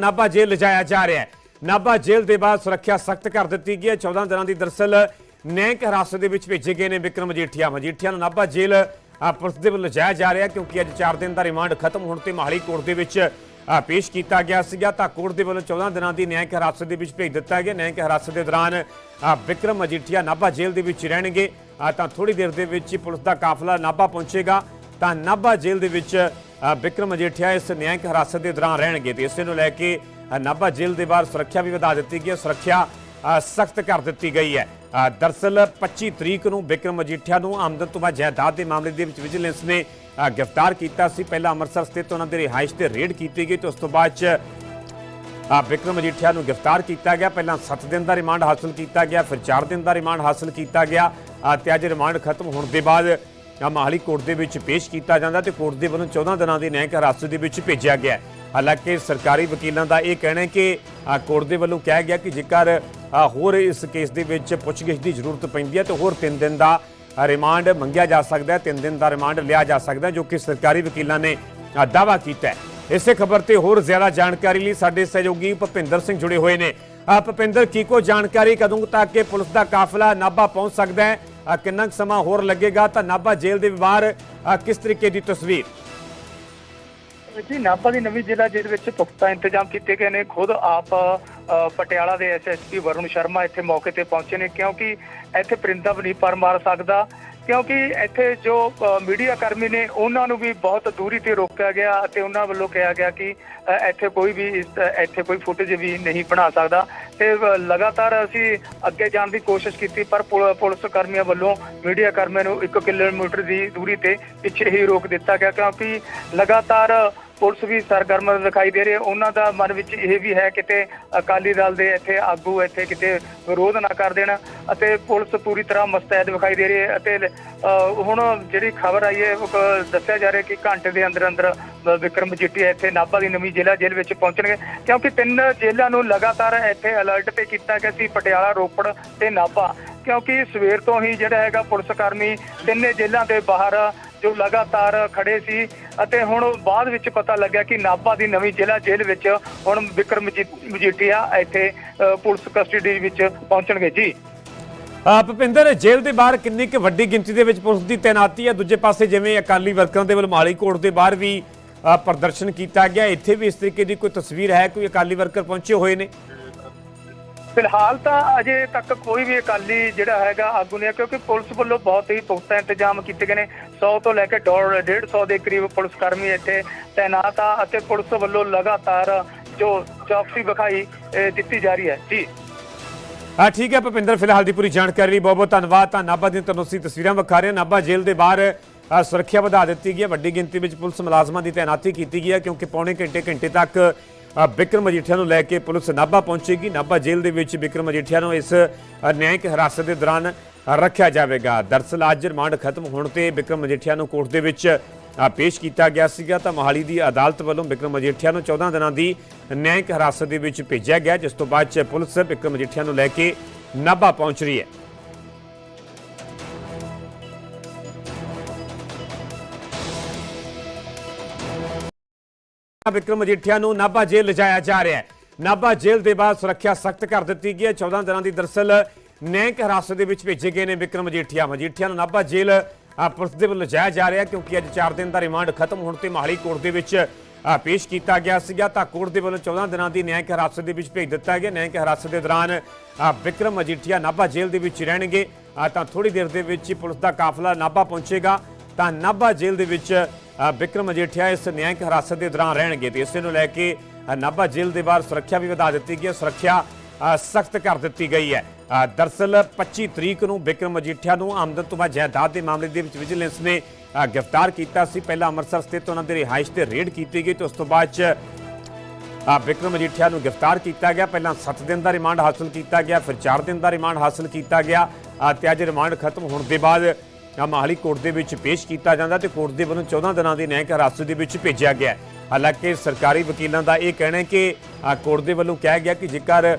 ਨਾਭਾ ਜੇਲ੍ਹ ਲਿਜਾਇਆ ਜਾ ਰਿਹਾ ਹੈ। ਨਾਭਾ ਜੇਲ੍ਹ ਦੇ ਬਾਅਦ ਸੁਰੱਖਿਆ ਸਖਤ ਕਰ ਦਿੱਤੀ ਗਈ ਹੈ। 14 ਦਿਨਾਂ ਦੀ ਦਰਸਲ ਨੈਂਕ ਹਿਰਾਸਤ ਦੇ ਵਿੱਚ ਭੇਜੇ ਗਏ ਨੇ ਵਿਕਰਮ ਮਜੀਠੀਆ ਮਜੀਠੀਆ ਨੂੰ ਨਾਭਾ ਜੇਲ੍ਹ ਪੁਲਿਸ ਦੇ ਵੱਲੋਂ ਲਿਜਾਇਆ ਜਾ ਰਿਹਾ ਕਿਉਂਕਿ ਅੱਜ 4 ਦਿਨ ਦਾ ਰਿਮਾਂਡ ਖਤਮ ਹੋਣ ਤੇ ਮਾਹਲੀ ਕੋਰਟ ਦੇ ਵਿੱਚ ਪੇਸ਼ ਕੀਤਾ ਗਿਆ ਸੀਗਾ। ਤਾਂ ਕੋਰਟ ਦੇ ਵੱਲੋਂ 14 ਦਿਨਾਂ ਦੀ ਨਿਆਂਇਕ ਹਿਰਾਸਤ ਦੇ ਵਿੱਚ ਭੇਜ ਦਿੱਤਾ ਗਿਆ। ਨਿਆਂਇਕ ਹਿਰਾਸਤ ਦੇ ਦੌਰਾਨ ਅ, ਵਿਕਰਮ ਮਜੀਠੀਆ ਨਾਭਾ ਜੇਲ੍ਹ ਦੇ ਵਿੱਚ ਰਹਿਣਗੇ। ਤਾਂ ਥੋੜੀ ਦੇਰ ਦੇ ਵਿੱਚ ਪੁਲਿਸ ਦਾ ਕਾਫਲਾ ਨਾਭਾ ਪਹੁੰਚੇਗਾ। ਤਾਂ ਨਾਭਾ ਜੇਲ੍ਹ ਦੇ ਵਿੱਚ ਵਿਕਰਮ ਮਜੀਠੀਆ ਇਸ ਨਿਆਂਇਕ ਹਿਰਾਸਤ ਦੇ ਦੌਰਾਨ ਰਹਿਣਗੇ ਤੇ ਇਸੇ ਨੂੰ ਲੈ ਕੇ ਨਾਭਾ ਜੇਲ੍ਹ ਦੇ ਬਾਹਰ ਸੁਰੱਖਿਆ ਵੀ ਵਧਾ ਦਿੱਤੀ ਗਈ ਹੈ ਸੁਰੱਖਿਆ ਸਖਤ ਕਰ ਦਿੱਤੀ ਗਈ ਹੈ। ਅ, ਦਰਸਲ 25 ਤਰੀਕ ਨੂੰ ਵਿਕਰਮ ਮਜੀਠੀਆ ਨੂੰ ਆਮਦਨ ਤੋਂ ਬਾਅਦ ਜਾਇਦਾਦ ਦੇ ਮਾਮਲੇ ਦੇ ਵਿੱਚ ਵਿਜੀਲੈਂਸ ਨੇ ਗ੍ਰਿਫਤਾਰ ਕੀਤਾ ਸੀ। ਪਹਿਲਾਂ ਅੰਮ੍ਰਿਤਸਰ ਸਥਿਤ ਉਹਨਾਂ ਦੇ ਰਿਹਾਇਸ਼ ਤੇ ਰੇਡ ਕੀਤੀ ਗਈ ਤੇ ਉਸ ਤੋਂ ਬਾਅਦ ਚ ਆ ਵਿਕਰਮ ਮਜੀਠੀਆ ਨੂੰ ਗ੍ਰਿਫਤਾਰ ਕੀਤਾ ਗਿਆ। ਪਹਿਲਾਂ 7 ਦਿਨ ਦਾ ਰਿਮਾਂਡ ਹਾਸਲ ਕੀਤਾ ਗਿਆ ਫਿਰ 4 ਦਿਨ ਦਾ ਰਿਮਾਂਡ ਹਾਸਲ ਕੀਤਾ ਗਿਆ ਆ, ਤੇ ਅੱਜ ਰਿਮਾਂਡ ਖਤਮ ਹੋਣ ਦੇ ਬਾਅਦ ਆ, ਮਾਹਲੀ ਕੋਰਟ ਦੇ ਵਿੱਚ ਪੇਸ਼ ਕੀਤਾ ਜਾਂਦਾ ਤੇ ਕੋਰਟ ਦੇ ਵੱਲੋਂ 14 ਦਿਨਾਂ ਦੇ ਨਿਆਂਇਕ ਹਿਰਾਸਤ ਦੇ ਵਿੱਚ ਭੇਜਿਆ ਗਿਆ ਹਾਲਾਂਕਿ ਸਰਕਾਰੀ ਵਕੀਲਾਂ ਦਾ ਇਹ ਕਹਿਣਾ ਹੈ ਕਿ ਕੋਰਟ ਦੇ ਵੱਲੋਂ ਕਿਹਾ ਗਿਆ ਕਿ ਜੇਕਰ ਹੋਰ ਇਸ ਕੇਸ ਦੇ ਵਿੱਚ ਪੁੱਛਗਿੱਛ ਦੀ ਜ਼ਰੂਰਤ ਪੈਂਦੀ ਹੈ ਤਾਂ ਹੋਰ 3 ਦਿਨ ਦਾ ਰਿਮਾਂਡ ਮੰਗਿਆ ਜਾ ਸਕਦਾ ਹੈ 3 ਦਿਨ ਦਾ ਰਿਮਾਂਡ ਲਿਆ ਜਾ ਸਕਦਾ ਹੈ, ਜੋ ਕਿ ਸਰਕਾਰੀ ਵਕੀਲਾਂ ਨੇ ਆ, ਦਾਅਵਾ ਕੀਤਾ ਹੈ। ਇਸੇ ਖਬਰ ਤੇ ਹੋਰ ਜ਼ਿਆਦਾ ਜਾਣਕਾਰੀ ਲਈ ਸਾਡੇ ਸਹਿਯੋਗੀ ਭੁਪਿੰਦਰ ਸਿੰਘ ਜੁੜੇ ਹੋਏ ਨੇ। ਆ ਭੁਪਿੰਦਰ ਕੀ ਕੋ ਜਾਣਕਾਰੀ ਕਦੋਂ ਤੱਕ ਕਿ ਪੁਲਿਸ ਦਾ ਕਾਫਲਾ ਨਾਭਾ ਪਹੁੰਚ ਸਕਦਾ ਹੈ? ਕਿੰਨਾ ਕੁ ਸਮਾਂ ਹੋਰ ਲੱਗੇਗਾ? ਤਾਂ ਨਾਭਾ ਜੇਲ੍ਹ ਦੇ ਬਾਹਰ ਕਿਸ ਤਰੀਕੇ ਦੀ ਤਸਵੀਰ? ਜੀ, ਨਾਭਾ ਦੀ ਨਵੀਂ ਜ਼ਿਲ੍ਹਾ ਜੇਲ੍ਹ ਵਿੱਚ ਪੁਖਤਾ ਇੰਤਜ਼ਾਮ ਕੀਤੇ ਗਏ ਨੇ। ਖੁਦ ਆਪ ਪਟਿਆਲਾ ਦੇ ਐਸਐਸਪੀ ਵਰੁਣ ਸ਼ਰਮਾ ਇੱਥੇ ਮੌਕੇ ਤੇ ਪਹੁੰਚੇ ਨੇ, ਕਿਉਂਕਿ ਇੱਥੇ ਪਰਿੰਦਾ ਵੀ ਨਹੀਂ ਪਰ ਮਾਰ ਸਕਦਾ। ਕਿਉਂਕਿ ਇੱਥੇ ਜੋ ਮੀਡੀਆ ਕਰਮੀ ਨੇ, ਉਹਨਾਂ ਨੂੰ ਵੀ ਬਹੁਤ ਦੂਰੀ ਤੇ ਰੋਕਿਆ ਗਿਆ ਅਤੇ ਉਹਨਾਂ ਵੱਲੋਂ ਕਿਹਾ ਗਿਆ ਕਿ ਇੱਥੇ ਕੋਈ ਵੀ ਇੱਥੇ ਕੋਈ ਫੁਟੇਜ ਵੀ ਨਹੀਂ ਬਣਾ ਸਕਦਾ। ਤੇ ਲਗਾਤਾਰ ਅਸੀਂ ਅੱਗੇ ਜਾਣ ਦੀ ਕੋਸ਼ਿਸ਼ ਕੀਤੀ, ਪਰ ਪੁਲ- ਪੁਲਿਸ ਕਰਮੀਆਂ ਵੱਲੋਂ ਮੀਡੀਆ ਕਰਮੀਆਂ ਨੂੰ 1 ਕਿਲੋਮੀਟਰ ਦੀ ਦੂਰੀ ਤੇ ਪਿੱਛੇ ਹੀ ਰੋਕ ਦਿੱਤਾ ਗਿਆ ਕਿਉਂਕਿ ਲਗਾਤਾਰ ਪੁਲਿਸ ਵੀ ਸਰਗਰਮ ਦਿਖਾਈ ਦੇ ਰਹੀ ਹੈ। ਉਹਨਾਂ ਦਾ ਮਨ ਵਿੱਚ ਇਹ ਵੀ ਹੈ ਕਿਤੇ ਅਕਾਲੀ ਦਲ ਦੇ ਇੱਥੇ ਆਗੂ ਇੱਥੇ ਕਿਤੇ ਵਿਰੋਧ ਨਾ ਕਰ ਦੇਣ ਅਤੇ ਪੁਲਿਸ ਪੂਰੀ ਤਰ੍ਹਾਂ ਮਸਤੈਦ ਵਿਖਾਈ ਦੇ ਰਹੀ ਹੈ ਅਤੇ ਹੁਣ ਜਿਹੜੀ ਖਬਰ ਆਈ ਹੈ ਦੱਸਿਆ ਜਾ ਰਿਹਾ ਕਿ ਘੰਟੇ ਦੇ ਅੰਦਰ ਅੰਦਰ ਵਿਕਰਮ ਜੀਟੀ ਇੱਥੇ ਨਾਭਾ ਦੀ ਨਵੀਂ ਜ਼ਿਲ੍ਹਾ ਜੇਲ੍ਹ ਵਿੱਚ ਪਹੁੰਚਣਗੇ। ਕਿਉਂਕਿ ਤਿੰਨ ਜੇਲ੍ਹਾਂ ਨੂੰ ਲਗਾਤਾਰ ਇੱਥੇ ਅਲਰਟ ਤੇ ਕੀਤਾ ਗਿਆ ਸੀ, ਪਟਿਆਲਾ, ਰੋਪੜ ਤੇ ਨਾਭਾ। ਕਿਉਂਕਿ ਸਵੇਰ ਤੋਂ ਹੀ ਜਿਹੜਾ ਹੈਗਾ ਪੁਲਿਸ ਕਰਮੀ ਤਿੰਨੇ ਜੇਲ੍ਹਾਂ ਦੇ ਬਾਹਰ ਜੋ ਲਗਾਤਾਰ ਖੜੇ ਸੀ ਅਤੇ ਹੁਣ ਬਾਅਦ ਵਿੱਚ ਪਤਾ ਲੱਗਿਆ ਕਿ ਨਾਭਾ ਦੀ ਨਵੀਂ ਜ਼ਿਲ੍ਹਾ ਜੇਲ੍ਹ ਵਿੱਚ ਹੁਣ ਵਿਕਰਮ ਮਜੀਠੀਆ ਇੱਥੇ ਪੁਲਿਸ ਕਸਟਡੀ ਵਿੱਚ ਪਹੁੰਚਣਗੇ। ਜੀ। ਆ, ਭੁਪਿੰਦਰ ਜੇਲ੍ਹ ਦੇ ਬਾਹਰ ਕਿੰਨੀ ਕੁ ਵੱਡੀ ਗਿਣਤੀ ਦੇ ਵਿੱਚ ਪੁਲਿਸ ਦੀ ਤੈਨਾਤੀ ਹੈ? ਦੂਜੇ ਪਾਸੇ ਜਿਵੇਂ ਅਕਾਲੀ ਵਰਕਰਾਂ ਦੇ ਵੱਲ ਮਾਲੀ ਕੋਟ ਦੇ ਬਾਹਰ ਵੀ ਪ੍ਰਦਰਸ਼ਨ ਕੀਤਾ ਗਿਆ। ਇੱਥੇ ਵੀ ਇਸ ਤਰੀਕੇ ਦੀ ਕੋਈ ਤਸਵੀਰ ਹੈ? ਕੋਈ ਅਕਾਲੀ ਵਰਕਰ ਪਹੁੰਚੇ ਹੋਏ ਨੇ? ਫਿਲਹਾਲ ਤਾਂ ਅਜੇ ਤੱਕ ਕੋਈ ਵੀ ਅਕਾਲੀ ਜਿਹੜਾ ਹੈਗਾ ਆਗੂ ਨਹੀਂ ਕਿਉਂਕਿ ਪੁਲਿਸ ਵੱਲੋਂ ਬਹੁਤ ਹੀ ਪੁਖਤਾ ਇੰਤਜ਼ਾਮ ਕੀਤੇ ਗਏ ਨੇ। 100 ਤੋਂ ਲੈ ਕੇ 150 ਦੇ ਕਰੀਬ ਪੁਲਿਸ ਕਰਮੀ ਇੱਥੇ ਤਾਇਨਾਤ ਆ ਅਤੇ ਪੁਲਿਸ ਵੱਲੋਂ ਲਗਾਤਾਰ ਜੋ ਚੌਕਸੀ ਵਿਖਾਈ ਦਿੱਤੀ ਜਾ ਰਹੀ ਹੈ। ਜੀ। ਆ ਠੀਕ ਹੈ ਭੁਪਿੰਦਰ, ਫਿਲਹਾਲ ਦੀ ਪੂਰੀ ਜਾਣਕਾਰੀ ਲਈ ਬਹੁਤ ਬਹੁਤ ਧੰਨਵਾਦ। ਤਾਂ ਨਾਭਾ ਦੀਆਂ ਤੁਹਾਨੂੰ ਅਸੀਂ ਤਸਵੀਰਾਂ ਵਿਖਾ ਰਹੇ ਹਾਂ। ਨਾਭਾ ਜੇਲ੍ਹ ਦੇ ਬਾਹਰ ਸੁਰੱਖਿਆ ਵਧਾ ਦਿੱਤੀ ਗਈ ਹੈ। ਵੱਡੀ ਗਿਣਤੀ ਵਿੱਚ ਪੁਲਿਸ ਮੁਲਾਜ਼ਮਾਂ ਦੀ ਤਾਇਨਾਤੀ ਕੀਤੀ ਗਈ ਹੈ, ਕਿਉਂਕਿ ਪੌਣੇ ਘੰਟੇ ਘੰਟੇ ਤੱਕ ਬਿਕਰਮ ਮਜੀਠੀਆ ਨੂੰ ਲੈ ਕੇ ਪੁਲਿਸ ਨਾਭਾ ਪਹੁੰਚੇਗੀ। ਨਾਭਾ ਜੇਲ੍ਹ ਦੇ ਵਿੱਚ ਬਿਕਰਮ ਮਜੀਠੀਆ ਨੂੰ ਇਸ ਅ, ਨਿਆਂਇਕ ਹਿਰਾਸਤ ਦੇ ਦੌਰਾਨ ਰੱਖਿਆ ਜਾਵੇਗਾ। ਦਰਸਲ ਅੱਜ ਰਿਮਾਂਡ ਖਤਮ ਹੋਣ ਤੇ ਬਿਕਰਮ ਮਜੀਠੀਆ ਨੂੰ ਕੋਰਟ ਦੇ ਵਿੱਚ ਪੇਸ਼ ਕੀਤਾ ਗਿਆ ਸੀਗਾ। ਤਾਂ ਮੋਹਾਲੀ ਦੀ ਅਦਾਲਤ ਵੱਲੋਂ ਬਿਕਰਮ ਮਜੀਠੀਆ ਨੂੰ 14 ਦਿਨਾਂ ਦੀ ਨਿਆਂਇਕ ਹਿਰਾਸਤ ਦੇ ਵਿੱਚ ਭੇਜਿਆ ਗਿਆ ਜਿਸ ਤੋਂ ਬਾਅਦ 'ਚ ਪੁਲਿਸ ਬਿਕਰਮ ਮਜੀਠੀਆ ਨੂੰ ਲੈ ਕੇ ਨਾਭਾ ਪਹੁੰਚ ਰਹੀ ਹੈ। ਵਿਕਰਮ ਮਜੀਠੀਆ ਨੂੰ ਨਾਭਾ ਜੇਲ੍ਹ ਲਿਜਾਇਆ ਜਾ ਰਿਹਾ ਹੈ। ਨਾਭਾ ਜੇਲ੍ਹ ਦੇ ਬਾਅਦ ਸੁਰੱਖਿਆ ਸਖਤ ਕਰ ਦਿੱਤੀ ਗਈ ਹੈ। 14 ਦਿਨਾਂ ਦੀ ਦਰਸਲ ਨਿਆਂਇਕ ਹਿਰਾਸਤ ਦੇ ਵਿੱਚ ਭੇਜੇ ਗਏ ਨੇ ਵਿਕਰਮ ਮਜੀਠੀਆ ਮਜੀਠੀਆ ਨੂੰ ਨਾਭਾ ਜੇਲ੍ਹ ਪੁਲਿਸ ਦੇ ਵੱਲੋਂ ਲਿਜਾਇਆ ਜਾ ਰਿਹਾ ਕਿਉਂਕਿ ਅੱਜ 4 ਦਿਨ ਦਾ ਰਿਮਾਂਡ ਖਤਮ ਹੋਣ ਤੇ ਮਾਹਲੀ ਕੋਰਟ ਦੇ ਵਿੱਚ ਪੇਸ਼ ਕੀਤਾ ਗਿਆ ਸੀਗਾ। ਤਾਂ ਕੋਰਟ ਦੇ ਵੱਲੋਂ 14 ਦਿਨਾਂ ਦੀ ਨਿਆਂਇਕ ਹਿਰਾਸਤ ਦੇ ਵਿੱਚ ਭੇਜ ਦਿੱਤਾ ਗਿਆ। ਨਿਆਂਇਕ ਹਿਰਾਸਤ ਦੇ ਦੌਰਾਨ ਅ, ਵਿਕਰਮ ਮਜੀਠੀਆ ਨਾਭਾ ਜੇਲ੍ਹ ਦੇ ਵਿੱਚ ਰਹਿਣਗੇ। ਤਾਂ ਥੋੜੀ ਦੇਰ ਦੇ ਵਿੱਚ ਪੁਲਿਸ ਦਾ ਕਾਫਲਾ ਨਾਭਾ ਪਹੁੰਚੇਗਾ। ਤਾਂ ਨਾਭਾ ਜੇਲ੍ਹ ਦੇ ਵਿੱਚ ਵਿਕਰਮ ਮਜੀਠੀਆ ਇਸ ਨਿਆਂਇਕ ਹਿਰਾਸਤ ਦੇ ਦੌਰਾਨ ਰਹਿਣਗੇ ਤੇ ਇਸੇ ਨੂੰ ਲੈ ਕੇ ਨਾਭਾ ਜੇਲ੍ਹ ਦੇ ਬਾਹਰ ਸੁਰੱਖਿਆ ਵੀ ਵਧਾ ਦਿੱਤੀ ਗਈ ਹੈ। ਸੁਰੱਖਿਆ ਸਖਤ ਕਰ ਦਿੱਤੀ ਗਈ ਹੈ। ਅ, ਦਰਸਲ 25 ਤਰੀਕ ਨੂੰ ਵਿਕਰਮ ਮਜੀਠੀਆ ਨੂੰ ਆਮਦਨ ਤੋਂ ਬਾਅਦ ਜਾਇਦਾਦ ਦੇ ਮਾਮਲੇ ਦੇ ਵਿੱਚ ਵਿਜੀਲੈਂਸ ਨੇ ਗ੍ਰਿਫਤਾਰ ਕੀਤਾ ਸੀ। ਪਹਿਲਾਂ ਅੰਮ੍ਰਿਤਸਰ ਸਥਿਤ ਉਹਨਾਂ ਦੇ ਰਿਹਾਇਸ਼ ਤੇ ਰੇਡ ਕੀਤੀ ਗਈ ਤੇ ਉਸ ਤੋਂ ਬਾਅਦ ਚ ਆ ਵਿਕਰਮ ਮਜੀਠੀਆ ਨੂੰ ਗ੍ਰਿਫਤਾਰ ਕੀਤਾ ਗਿਆ। ਪਹਿਲਾਂ 7 ਦਿਨ ਦਾ ਰਿਮਾਂਡ ਹਾਸਲ ਕੀਤਾ ਗਿਆ ਫਿਰ 4 ਦਿਨ ਦਾ ਰਿਮਾਂਡ ਹਾਸਲ ਕੀਤਾ ਗਿਆ ਆ, ਤੇ ਅੱਜ ਰਿਮਾਂਡ ਖਤਮ ਹੋਣ ਦੇ ਬਾਅਦ ਮਾਹਲੀ ਕੋਰਟ ਦੇ ਵਿੱਚ ਪੇਸ਼ ਕੀਤਾ ਜਾਂਦਾ ਤੇ ਕੋਰਟ ਦੇ ਵੱਲੋਂ 14 ਦਿਨਾਂ ਦੀ ਨਿਆਂਇਕ ਹਿਰਾਸਤ ਦੇ ਵਿੱਚ ਭੇਜਿਆ ਗਿਆ ਹਾਲਾਂਕਿ ਸਰਕਾਰੀ ਵਕੀਲਾਂ ਦਾ ਇਹ ਕਹਿਣਾ ਹੈ ਕਿ ਕੋਰਟ ਦੇ ਵੱਲੋਂ ਕਿਹਾ ਗਿਆ ਕਿ ਜੇਕਰ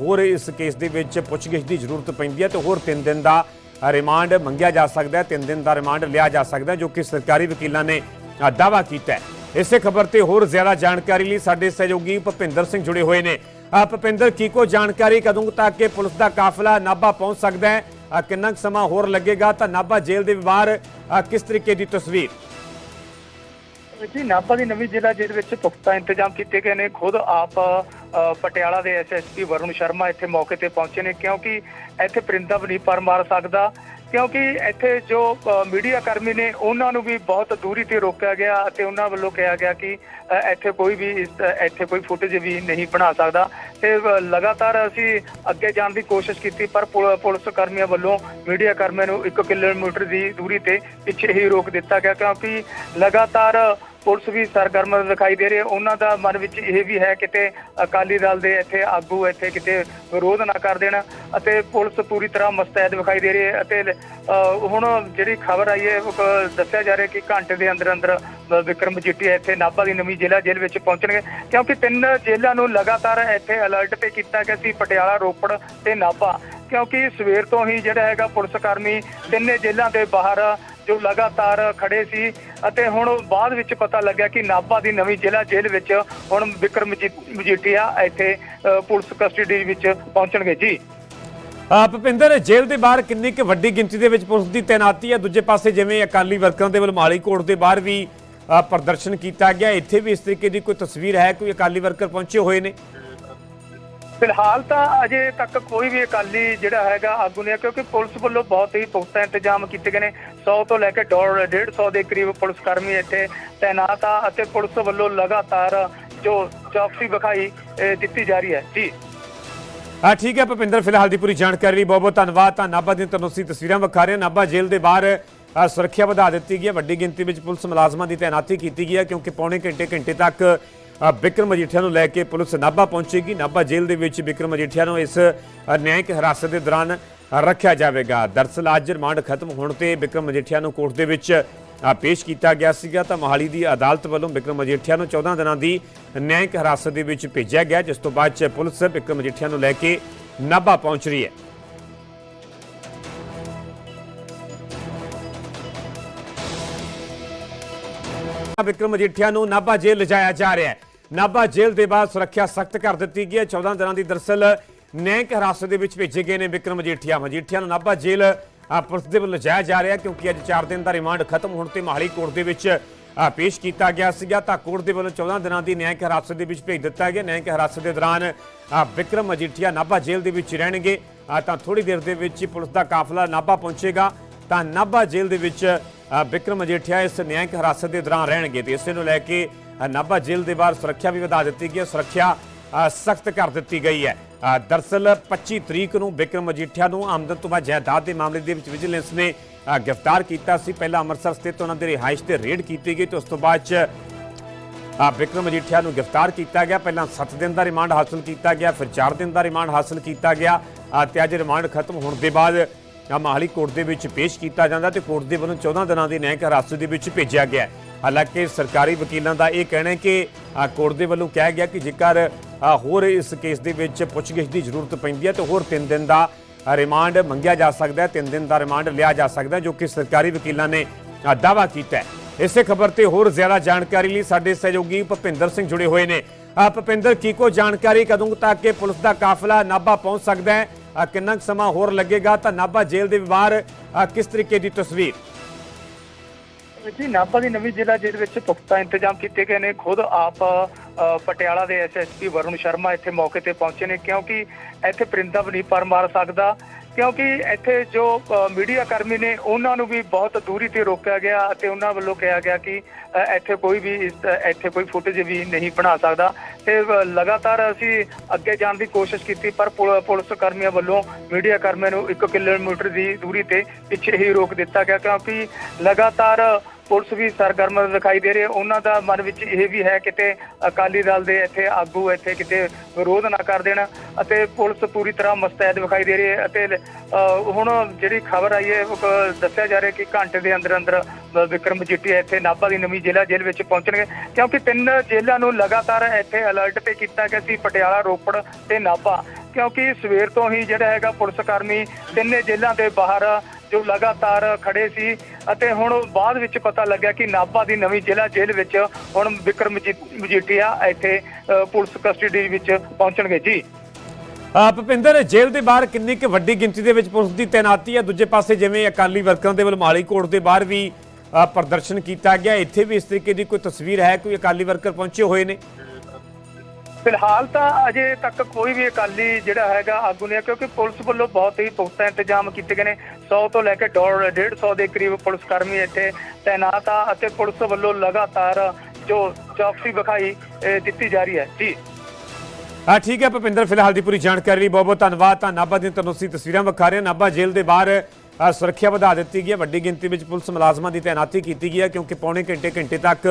ਹੋਰ ਇਸ ਕੇਸ ਦੇ ਵਿੱਚ ਪੁੱਛਗਿੱਛ ਦੀ ਜ਼ਰੂਰਤ ਪੈਂਦੀ ਹੈ ਤਾਂ ਹੋਰ 3 ਦਿਨ ਦਾ ਰਿਮਾਂਡ ਮੰਗਿਆ ਜਾ ਸਕਦਾ ਹੈ 3 ਦਿਨ ਦਾ ਰਿਮਾਂਡ ਲਿਆ ਜਾ ਸਕਦਾ ਹੈ ਜੋ ਕਿ ਸਰਕਾਰੀ ਵਕੀਲਾਂ ਨੇ ਆ, ਦਾਅਵਾ ਕੀਤਾ ਹੈ। ਇਸੇ ਖਬਰ ਤੇ ਹੋਰ ਜ਼ਿਆਦਾ ਜਾਣਕਾਰੀ ਲਈ ਸਾਡੇ ਸਹਿਯੋਗੀ ਭੁਪਿੰਦਰ ਸਿੰਘ ਜੁੜੇ ਹੋਏ ਨੇ। ਆ ਭੁਪਿੰਦਰ ਕੀ ਕੋ ਜਾਣਕਾਰੀ ਕਦੋਂ ਤੱਕ ਕਿ ਪੁਲਿਸ ਦਾ ਕਾਫਲਾ ਨਾਭਾ ਪਹੁੰਚ ਸਕਦਾ ਹੈ? ਕਿੰਨਾ ਕੁ ਸਮਾਂ ਹੋਰ ਲੱਗੇਗਾ? ਤਾਂ ਨਾਭਾ ਜੇਲ੍ਹ ਦੇ ਬਾਹਰ ਕਿਸ ਤਰੀਕੇ ਦੀ ਤਸਵੀਰ? ਜੀ, ਨਾਭਾ ਦੀ ਨਵੀਂ ਜ਼ਿਲ੍ਹਾ ਜੇਲ੍ਹ ਵਿੱਚ ਪੁਖਤਾ ਇੰਤਜ਼ਾਮ ਕੀਤੇ ਗਏ ਨੇ। ਖੁਦ ਆਪ ਪਟਿਆਲਾ ਦੇ ਐਸਐਸਪੀ ਵਰੁਣ ਸ਼ਰਮਾ ਇੱਥੇ ਮੌਕੇ ਤੇ ਪਹੁੰਚੇ ਨੇ ਕਿਉਂਕਿ ਇੱਥੇ ਪਰਿੰਦਾ ਵੀ ਨਹੀਂ ਪਰ ਮਾਰ ਸਕਦਾ। ਕਿਉਂਕਿ ਇੱਥੇ ਜੋ ਮੀਡੀਆ ਕਰਮੀ ਨੇ, ਉਹਨਾਂ ਨੂੰ ਵੀ ਬਹੁਤ ਦੂਰੀ ਤੇ ਰੋਕਿਆ ਗਿਆ ਅਤੇ ਉਹਨਾਂ ਵੱਲੋਂ ਕਿਹਾ ਗਿਆ ਕਿ ਇੱਥੇ ਕੋਈ ਵੀ ਇੱਥੇ ਕੋਈ ਫੁਟੇਜ ਵੀ ਨਹੀਂ ਬਣਾ ਸਕਦਾ। ਤੇ ਲਗਾਤਾਰ ਅਸੀਂ ਅੱਗੇ ਜਾਣ ਦੀ ਕੋਸ਼ਿਸ਼ ਕੀਤੀ, ਪਰ ਪੁਲ- ਪੁਲਿਸ ਕਰਮੀਆਂ ਵੱਲੋਂ ਮੀਡੀਆ ਕਰਮੀਆਂ ਨੂੰ 1 ਕਿਲੋਮੀਟਰ ਦੀ ਦੂਰੀ ਤੇ ਪਿੱਛੇ ਹੀ ਰੋਕ ਦਿੱਤਾ ਗਿਆ, ਕਿਉਂਕਿ ਲਗਾਤਾਰ ਪੁਲਿਸ ਵੀ ਸਰਗਰਮ ਦਿਖਾਈ ਦੇ ਰਹੀ ਹੈ। ਉਹਨਾਂ ਦਾ ਮਨ ਵਿੱਚ ਇਹ ਵੀ ਹੈ ਕਿਤੇ ਅਕਾਲੀ ਦਲ ਦੇ ਇੱਥੇ ਆਗੂ ਇੱਥੇ ਕਿਤੇ ਵਿਰੋਧ ਨਾ ਕਰ ਦੇਣ ਅਤੇ ਪੁਲਿਸ ਪੂਰੀ ਤਰ੍ਹਾਂ ਮਸਤੈਦ ਵਿਖਾਈ ਦੇ ਰਹੀ ਹੈ ਅਤੇ ਹੁਣ ਜਿਹੜੀ ਖਬਰ ਆਈ ਹੈ ਦੱਸਿਆ ਜਾ ਰਿਹਾ ਕਿ ਘੰਟੇ ਦੇ ਅੰਦਰ ਅੰਦਰ ਵਿਕਰਮ ਮਜੀਠੀਆ ਇੱਥੇ ਨਾਭਾ ਦੀ ਨਵੀਂ ਜ਼ਿਲ੍ਹਾ ਜੇਲ੍ਹ ਵਿੱਚ ਪਹੁੰਚਣਗੇ। ਕਿਉਂਕਿ ਤਿੰਨ ਜੇਲ੍ਹਾਂ ਨੂੰ ਲਗਾਤਾਰ ਇੱਥੇ ਅਲਰਟ ਤੇ ਕੀਤਾ ਗਿਆ ਸੀ, ਪਟਿਆਲਾ, ਰੋਪੜ ਤੇ ਨਾਭਾ। ਕਿਉਂਕਿ ਸਵੇਰ ਤੋਂ ਹੀ ਜਿਹੜਾ ਹੈਗਾ ਪੁਲਿਸ ਕਰਮੀ ਤਿੰਨੇ ਜੇਲ੍ਹਾਂ ਦੇ ਬਾਹਰ ਜੋ ਲਗਾਤਾਰ ਖੜੇ ਸੀ ਅਤੇ ਹੁਣ ਬਾਅਦ ਵਿੱਚ ਪਤਾ ਲੱਗਿਆ ਕਿ ਨਾਭਾ ਦੀ ਨਵੀਂ ਜ਼ਿਲ੍ਹਾ ਜੇਲ੍ਹ ਵਿੱਚ ਹੁਣ ਵਿਕਰਮ ਮਜੀਠੀਆ ਇੱਥੇ ਪੁਲਿਸ ਕਸਟਡੀ ਵਿੱਚ ਪਹੁੰਚਣਗੇ। ਜੀ। ਆ ਭੁਪਿੰਦਰ, ਜੇਲ੍ਹ ਦੇ ਬਾਹਰ ਕਿੰਨੀ ਕੁ ਵੱਡੀ ਗਿਣਤੀ ਦੇ ਵਿੱਚ ਪੁਲਿਸ ਦੀ ਤੈਨਾਤੀ ਹੈ ਦੂਜੇ ਪਾਸੇ ਜਿਵੇਂ ਅਕਾਲੀ ਵਰਕਰਾਂ ਦੇ ਵੱਲ ਮਾਲੀ ਕੋਟ ਦੇ ਬਾਹਰ ਵੀ ਪ੍ਰਦਰਸ਼ਨ ਕੀਤਾ ਗਿਆ। ਇੱਥੇ ਵੀ ਇਸ ਤਰੀਕੇ ਦੀ ਕੋਈ ਤਸਵੀਰ ਹੈ? ਕੋਈ ਅਕਾਲੀ ਵਰਕਰ ਪਹੁੰਚੇ ਹੋਏ ਨੇ? ਫਿਲਹਾਲ ਤਾਂ ਅਜੇ ਤੱਕ ਕੋਈ ਵੀ ਅਕਾਲੀ ਜਿਹੜਾ ਹੈਗਾ ਆਗੂ ਨਹੀਂ ਕਿਉਂਕਿ ਪੁਲਿਸ ਵੱਲੋਂ ਬਹੁਤ ਹੀ ਪੁਖਤਾ ਇੰਤਜ਼ਾਮ ਕੀਤੇ ਗਏ ਨੇ। 100 ਤੋਂ ਲੈ ਕੇ 150 ਦੇ ਕਰੀਬ ਪੁਲਿਸ ਕਰਮੀ ਇੱਥੇ ਤਾਇਨਾਤ ਆ ਅਤੇ ਪੁਲਿਸ ਵੱਲੋਂ ਲਗਾਤਾਰ ਜੋ ਚੌਕਸੀ ਵਿਖਾਈ ਦਿੱਤੀ ਜਾ ਰਹੀ ਹੈ। ਜੀ। ਆ ਠੀਕ ਹੈ ਭੁਪਿੰਦਰ, ਫਿਲਹਾਲ ਦੀ ਪੂਰੀ ਜਾਣਕਾਰੀ ਲਈ ਬਹੁਤ ਬਹੁਤ ਧੰਨਵਾਦ। ਤਾਂ ਨਾਭਾ ਦੀਆਂ ਤੁਹਾਨੂੰ ਅਸੀਂ ਤਸਵੀਰਾਂ ਵਿਖਾ ਰਹੇ ਹਾਂ। ਨਾਭਾ ਜੇਲ੍ਹ ਦੇ ਬਾਹਰ ਸੁਰੱਖਿਆ ਵਧਾ ਦਿੱਤੀ ਗਈ ਹੈ। ਵੱਡੀ ਗਿਣਤੀ ਵਿੱਚ ਪੁਲਿਸ ਮੁਲਾਜ਼ਮਾਂ ਦੀ ਤਾਇਨਾਤੀ ਕੀਤੀ ਗਈ ਹੈ, ਕਿਉਂਕਿ ਪੌਣੇ ਘੰਟੇ ਘੰਟੇ ਤੱਕ ਬਿਕਰਮ ਮਜੀਠੀਆ ਨੂੰ ਲੈ ਕੇ ਪੁਲਿਸ ਨਾਭਾ ਪਹੁੰਚੇਗੀ। ਨਾਭਾ ਜੇਲ੍ਹ ਦੇ ਵਿੱਚ ਬਿਕਰਮ ਮਜੀਠੀਆ ਨੂੰ ਇਸ ਆ, ਨਿਆਂਇਕ ਹਿਰਾਸਤ ਦੇ ਦੌਰਾਨ ਰੱਖਿਆ ਜਾਵੇਗਾ। ਦਰਸਲ ਅੱਜ ਰਿਮਾਂਡ ਖਤਮ ਹੋਣ ਤੇ ਬਿਕਰਮ ਮਜੀਠੀਆ ਨੂੰ ਕੋਰਟ ਦੇ ਵਿੱਚ ਪੇਸ਼ ਕੀਤਾ ਗਿਆ ਸੀਗਾ। ਤਾਂ ਮੋਹਾਲੀ ਦੀ ਅਦਾਲਤ ਵੱਲੋਂ ਬਿਕਰਮ ਮਜੀਠੀਆ ਨੂੰ 14 ਦਿਨਾਂ ਦੀ ਨਿਆਂਇਕ ਹਿਰਾਸਤ ਦੇ ਵਿੱਚ ਭੇਜਿਆ ਗਿਆ ਜਿਸ ਤੋਂ ਬਾਅਦ 'ਚ ਪੁਲਿਸ ਬਿਕਰਮ ਮਜੀਠੀਆ ਨੂੰ ਲੈ ਕੇ ਨਾਭਾ ਪਹੁੰਚ ਰਹੀ ਹੈ। ਵਿਕਰਮ ਮਜੀਠੀਆ ਨੂੰ ਨਾਭਾ ਜੇਲ੍ਹ ਲਿਜਾਇਆ ਜਾ ਰਿਹਾ ਹੈ। ਨਾਭਾ ਜੇਲ੍ਹ ਦੇ ਬਾਅਦ ਸੁਰੱਖਿਆ ਸਖਤ ਕਰ ਦਿੱਤੀ ਗਈ ਹੈ। 14 ਦਿਨਾਂ ਦੀ ਦਰਸਲ ਨਿਆਂਇਕ ਹਿਰਾਸਤ ਦੇ ਵਿੱਚ ਭੇਜੇ ਗਏ ਨੇ ਵਿਕਰਮ ਮਜੀਠੀਆ ਮਜੀਠੀਆ ਨੂੰ ਨਾਭਾ ਜੇਲ੍ਹ ਆ, ਪੁਲਿਸ ਦੇ ਵੱਲੋਂ ਲਿਜਾਇਆ ਜਾ ਰਿਹਾ ਕਿਉਂਕਿ ਅੱਜ 4 ਦਿਨ ਦਾ ਰਿਮਾਂਡ ਖਤਮ ਹੋਣ ਤੇ ਮਾਹਲੀ ਕੋਰਟ ਦੇ ਵਿੱਚ ਆ, ਪੇਸ਼ ਕੀਤਾ ਗਿਆ ਸੀਗਾ। ਤਾਂ ਕੋਰਟ ਦੇ ਵੱਲੋਂ 14 ਦਿਨਾਂ ਦੀ ਨਿਆਂਇਕ ਹਿਰਾਸਤ ਦੇ ਵਿੱਚ ਭੇਜ ਦਿੱਤਾ ਗਿਆ। ਨਿਆਂਇਕ ਹਿਰਾਸਤ ਦੇ ਦੌਰਾਨ ਆ, ਵਿਕਰਮ ਮਜੀਠੀਆ ਨਾਭਾ ਜੇਲ੍ਹ ਦੇ ਵਿੱਚ ਰਹਿਣਗੇ। ਆ, ਤਾਂ ਥੋੜੀ ਦੇਰ ਦੇ ਵਿੱਚ ਹੀ ਪੁਲਿਸ ਦਾ ਕਾਫਲਾ ਨਾਭਾ ਪਹੁੰਚੇਗਾ। ਤਾਂ ਨਾਭਾ ਜੇਲ੍ਹ ਦੇ ਵਿੱਚ ਅ, ਵਿਕਰਮ ਮਜੀਠੀਆ ਇਸ ਨਿਆਂਇਕ ਹਿਰਾਸਤ ਦੇ ਦੌਰਾਨ ਰਹਿਣਗੇ ਤੇ ਇਸੇ ਨੂੰ ਲੈ ਕੇ ਨਾਭਾ ਜੇਲ੍ਹ ਦੇ ਬਾਹਰ ਸੁਰੱਖਿਆ ਵੀ ਵਧਾ ਦਿੱਤੀ ਗਈ ਹੈ। ਸੁਰੱਖਿਆ ਸਖਤ ਕਰ ਦਿੱਤੀ ਗਈ ਹੈ। ਅ, ਦਰਸਲ 25 ਤਰੀਕ ਨੂੰ ਵਿਕਰਮ ਮਜੀਠੀਆ ਨੂੰ ਆਮਦਨ ਤੋਂ ਬਾਅਦ ਜਾਇਦਾਦ ਦੇ ਮਾਮਲੇ ਦੇ ਵਿੱਚ ਵਿਜੀਲੈਂਸ ਨੇ ਗ੍ਰਿਫਤਾਰ ਕੀਤਾ ਸੀ। ਪਹਿਲਾਂ ਅੰਮ੍ਰਿਤਸਰ ਸਥਿਤ ਉਹਨਾਂ ਦੇ ਰਿਹਾਇਸ਼ ਤੇ ਰੇਡ ਕੀਤੀ ਗਈ ਤੇ ਉਸ ਤੋਂ ਬਾਅਦ ਚ ਆ ਵਿਕਰਮ ਮਜੀਠੀਆ ਨੂੰ ਗ੍ਰਿਫਤਾਰ ਕੀਤਾ ਗਿਆ। ਪਹਿਲਾਂ 7 ਦਿਨ ਦਾ ਰਿਮਾਂਡ ਹਾਸਲ ਕੀਤਾ ਗਿਆ ਫਿਰ 4 ਦਿਨ ਦਾ ਰਿਮਾਂਡ ਹਾਸਲ ਕੀਤਾ ਗਿਆ ਆ, ਤੇ ਅੱਜ ਰਿਮਾਂਡ ਖਤਮ ਹੋਣ ਦੇ ਬਾਅਦ ਆ, ਮਾਹਲੀ ਕੋਰਟ ਦੇ ਵਿੱਚ ਪੇਸ਼ ਕੀਤਾ ਜਾਂਦਾ ਤੇ ਕੋਰਟ ਦੇ ਵੱਲੋਂ 14 ਦਿਨਾਂ ਦੀ ਨਿਆਂਇਕ ਹਿਰਾਸਤ ਦੇ ਵਿੱਚ ਭੇਜਿਆ ਗਿਆ ਹੈ। ਹਾਲਾਂਕਿ ਸਰਕਾਰੀ ਵਕੀਲਾਂ ਦਾ ਇਹ ਕਹਿਣਾ ਹੈ ਕਿ ਕੋਰਟ ਦੇ ਵੱਲੋਂ ਕਿਹਾ ਗਿਆ ਕਿ ਜੇਕਰ ਹੋਰ ਇਸ ਕੇਸ ਦੇ ਵਿੱਚ ਪੁੱਛਗਿੱਛ ਦੀ ਜ਼ਰੂਰਤ ਪੈਂਦੀ ਹੈ ਤਾਂ ਹੋਰ 3 ਦਿਨ ਦਾ ਰਿਮਾਂਡ ਮੰਗਿਆ ਜਾ ਸਕਦਾ ਹੈ 3 ਦਿਨ ਦਾ ਰਿਮਾਂਡ ਲਿਆ ਜਾ ਸਕਦਾ ਜੋ ਕਿ ਸਰਕਾਰੀ ਵਕੀਲਾਂ ਨੇ ਆ, ਦਾਅਵਾ ਕੀਤਾ ਹੈ। ਇਸੇ ਖਬਰ ਤੇ ਹੋਰ ਜ਼ਿਆਦਾ ਜਾਣਕਾਰੀ ਲਈ ਸਾਡੇ ਸਹਿਯੋਗੀ ਭੁਪਿੰਦਰ ਸਿੰਘ ਜੁੜੇ ਹੋਏ ਨੇ। ਆ ਭੁਪਿੰਦਰ ਕੀ ਕੋ ਜਾਣਕਾਰੀ ਕਦੋਂ ਤੱਕ ਕਿ ਪੁਲਿਸ ਦਾ ਕਾਫਲਾ ਨਾਭਾ ਪਹੁੰਚ ਸਕਦਾ ਹੈ? ਕਿੰਨਾ ਕੁ ਸਮਾਂ ਹੋਰ ਲੱਗੇਗਾ? ਤਾਂ ਨਾਭਾ ਜੇਲ੍ਹ ਦੇ ਬਾਹਰ ਕਿਸ ਤਰੀਕੇ ਦੀ ਤਸਵੀਰ? ਜੀ, ਨਾਭਾ ਦੀ ਨਵੀਂ ਜ਼ਿਲ੍ਹਾ ਜੇਲ੍ਹ ਵਿੱਚ ਪੁਖਤਾ ਇੰਤਜ਼ਾਮ ਕੀਤੇ ਗਏ ਨੇ। ਖੁਦ ਆਪ ਪਟਿਆਲਾ ਦੇ ਐਸਐਸਪੀ ਵਰੁਣ ਸ਼ਰਮਾ ਇੱਥੇ ਮੌਕੇ ਤੇ ਪਹੁੰਚੇ ਨੇ, ਕਿਉਂਕਿ ਇੱਥੇ ਪਰਿੰਦਾ ਵੀ ਨਹੀਂ ਪਰ ਮਾਰ ਸਕਦਾ। ਕਿਉਂਕਿ ਇੱਥੇ ਜੋ ਮੀਡੀਆ ਕਰਮੀ ਨੇ, ਉਹਨਾਂ ਨੂੰ ਵੀ ਬਹੁਤ ਦੂਰੀ ਤੇ ਰੋਕਿਆ ਗਿਆ ਅਤੇ ਉਹਨਾਂ ਵੱਲੋਂ ਕਿਹਾ ਗਿਆ ਕਿ ਇੱਥੇ ਕੋਈ ਵੀ ਇੱਥੇ ਕੋਈ ਫੁਟੇਜ ਵੀ ਨਹੀਂ ਬਣਾ ਸਕਦਾ। ਤੇ ਲਗਾਤਾਰ ਅਸੀਂ ਅੱਗੇ ਜਾਣ ਦੀ ਕੋਸ਼ਿਸ਼ ਕੀਤੀ, ਪਰ ਪੁਲਿਸ ਕਰਮੀਆਂ ਵੱਲੋਂ ਮੀਡੀਆ ਕਰਮੀਆਂ ਨੂੰ 1 ਕਿਲੋਮੀਟਰ ਦੀ ਦੂਰੀ ਤੇ ਪਿੱਛੇ ਹੀ ਰੋਕ ਦਿੱਤਾ ਗਿਆ ਕਿਉਂਕਿ ਲਗਾਤਾਰ ਪੁਲਿਸ ਵੀ ਸਰਗਰਮ ਦਿਖਾਈ ਦੇ ਰਹੀ ਹੈ। ਉਹਨਾਂ ਦਾ ਮਨ ਵਿੱਚ ਇਹ ਵੀ ਹੈ ਕਿਤੇ ਅਕਾਲੀ ਦਲ ਦੇ ਇੱਥੇ ਆਗੂ ਇੱਥੇ ਕਿਤੇ ਵਿਰੋਧ ਨਾ ਕਰ ਦੇਣ ਅਤੇ ਪੁਲਿਸ ਪੂਰੀ ਤਰ੍ਹਾਂ ਮਸਤੈਦ ਵਿਖਾਈ ਦੇ ਰਹੀ ਹੈ ਅਤੇ ਹੁਣ ਜਿਹੜੀ ਖਬਰ ਆਈ ਹੈ ਦੱਸਿਆ ਜਾ ਰਿਹਾ ਕਿ ਘੰਟੇ ਦੇ ਅੰਦਰ ਅੰਦਰ ਵਿਕਰਮ ਮਜੀਠੀਆ ਇੱਥੇ ਨਾਭਾ ਦੀ ਨਵੀਂ ਜ਼ਿਲ੍ਹਾ ਜੇਲ੍ਹ ਵਿੱਚ ਪਹੁੰਚਣਗੇ। ਕਿਉਂਕਿ ਤਿੰਨ ਜੇਲ੍ਹਾਂ ਨੂੰ ਲਗਾਤਾਰ ਇੱਥੇ ਅਲਰਟ ਤੇ ਕੀਤਾ ਗਿਆ ਸੀ, ਪਟਿਆਲਾ, ਰੋਪੜ ਤੇ ਨਾਭਾ। ਕਿਉਂਕਿ ਸਵੇਰ ਤੋਂ ਹੀ ਜਿਹੜਾ ਹੈਗਾ ਪੁਲਿਸ ਕਰਮੀ ਤਿੰਨੇ ਜੇਲ੍ਹਾਂ ਦੇ ਬਾਹਰ ਜੋ ਲਗਾਤਾਰ ਖੜੇ ਸੀ ਅਤੇ ਹੁਣ ਬਾਅਦ ਵਿੱਚ ਪਤਾ ਲੱਗਿਆ ਕਿ ਨਾਭਾ ਦੀ ਨਵੀਂ ਜ਼ਿਲ੍ਹਾ ਜੇਲ੍ਹ ਵਿੱਚ ਹੁਣ ਵਿਕਰਮ ਮਜੀਠੀਆ ਇੱਥੇ ਪੁਲਿਸ ਕਸਟਡੀ ਵਿੱਚ ਪਹੁੰਚਣਗੇ। ਜੀ। ਅ, ਭੁਪਿੰਦਰ ਜੇਲ੍ਹ ਦੇ ਬਾਹਰ ਕਿੰਨੀ ਕੁ ਵੱਡੀ ਗਿਣਤੀ ਦੇ ਵਿੱਚ ਪੁਲਿਸ ਦੀ ਤੈਨਾਤੀ ਹੈ? ਦੂਜੇ ਪਾਸੇ ਜਿਵੇਂ ਅਕਾਲੀ ਵਰਕਰਾਂ ਦੇ ਵੱਲ ਮਾਲੀ ਕੋਟ ਦੇ ਬਾਹਰ ਵੀ ਪ੍ਰਦਰਸ਼ਨ ਕੀਤਾ ਗਿਆ। ਇੱਥੇ ਵੀ ਇਸ ਤਰੀਕੇ ਦੀ ਕੋਈ ਤਸਵੀਰ ਹੈ? ਕੋਈ ਅਕਾਲੀ ਵਰਕਰ ਪਹੁੰਚੇ ਹੋਏ ਨੇ? ਫਿਲਹਾਲ ਤਾਂ ਅਜੇ ਤੱਕ ਕੋਈ ਵੀ ਅਕਾਲੀ ਜਿਹੜਾ ਹੈਗਾ ਆਗੂ ਨਹੀਂ ਕਿਉਂਕਿ ਪੁਲਿਸ ਵੱਲੋਂ ਬਹੁਤ ਹੀ ਪੁਖਤਾ ਇੰਤਜ਼ਾਮ ਕੀਤੇ ਗਏ ਨੇ। 100 ਤੋਂ ਲੈ ਕੇ 150 ਦੇ ਕਰੀਬ ਪੁਲਿਸ ਕਰਮੀ ਇੱਥੇ ਤਾਇਨਾਤ ਆ ਅਤੇ ਪੁਲਿਸ ਵੱਲੋਂ ਲਗਾਤਾਰ ਜੋ ਚੌਕਸੀ ਵਿਖਾਈ ਦਿੱਤੀ ਜਾ ਰਹੀ ਹੈ। ਜੀ। ਹਾਂ, ਠੀਕ ਹੈ ਭੁਪਿੰਦਰ, ਫਿਲਹਾਲ ਦੀ ਪੂਰੀ ਜਾਣਕਾਰੀ ਲਈ ਬਹੁਤ ਬਹੁਤ ਧੰਨਵਾਦ। ਤਾਂ ਨਾਭਾ ਦੀਆਂ ਤੁਹਾਨੂੰ ਅਸੀਂ ਤਸਵੀਰਾਂ ਵਿਖਾ ਰਹੇ ਨਾਭਾ ਜੇਲ੍ਹ ਦੇ ਬਾਹਰ ਸੁਰੱਖਿਆ ਵਧਾ ਦਿੱਤੀ ਗਈ ਹੈ। ਵੱਡੀ ਗਿਣਤੀ ਵਿੱਚ ਪੁਲਿਸ ਮੁਲਾਜ਼ਮਾਂ ਦੀ ਤਾਇਨਾਤੀ ਕੀਤੀ ਗਈ ਹੈ, ਕਿਉਂਕਿ ਪੌਣੇ ਘੰਟੇ ਘੰਟੇ ਤੱਕ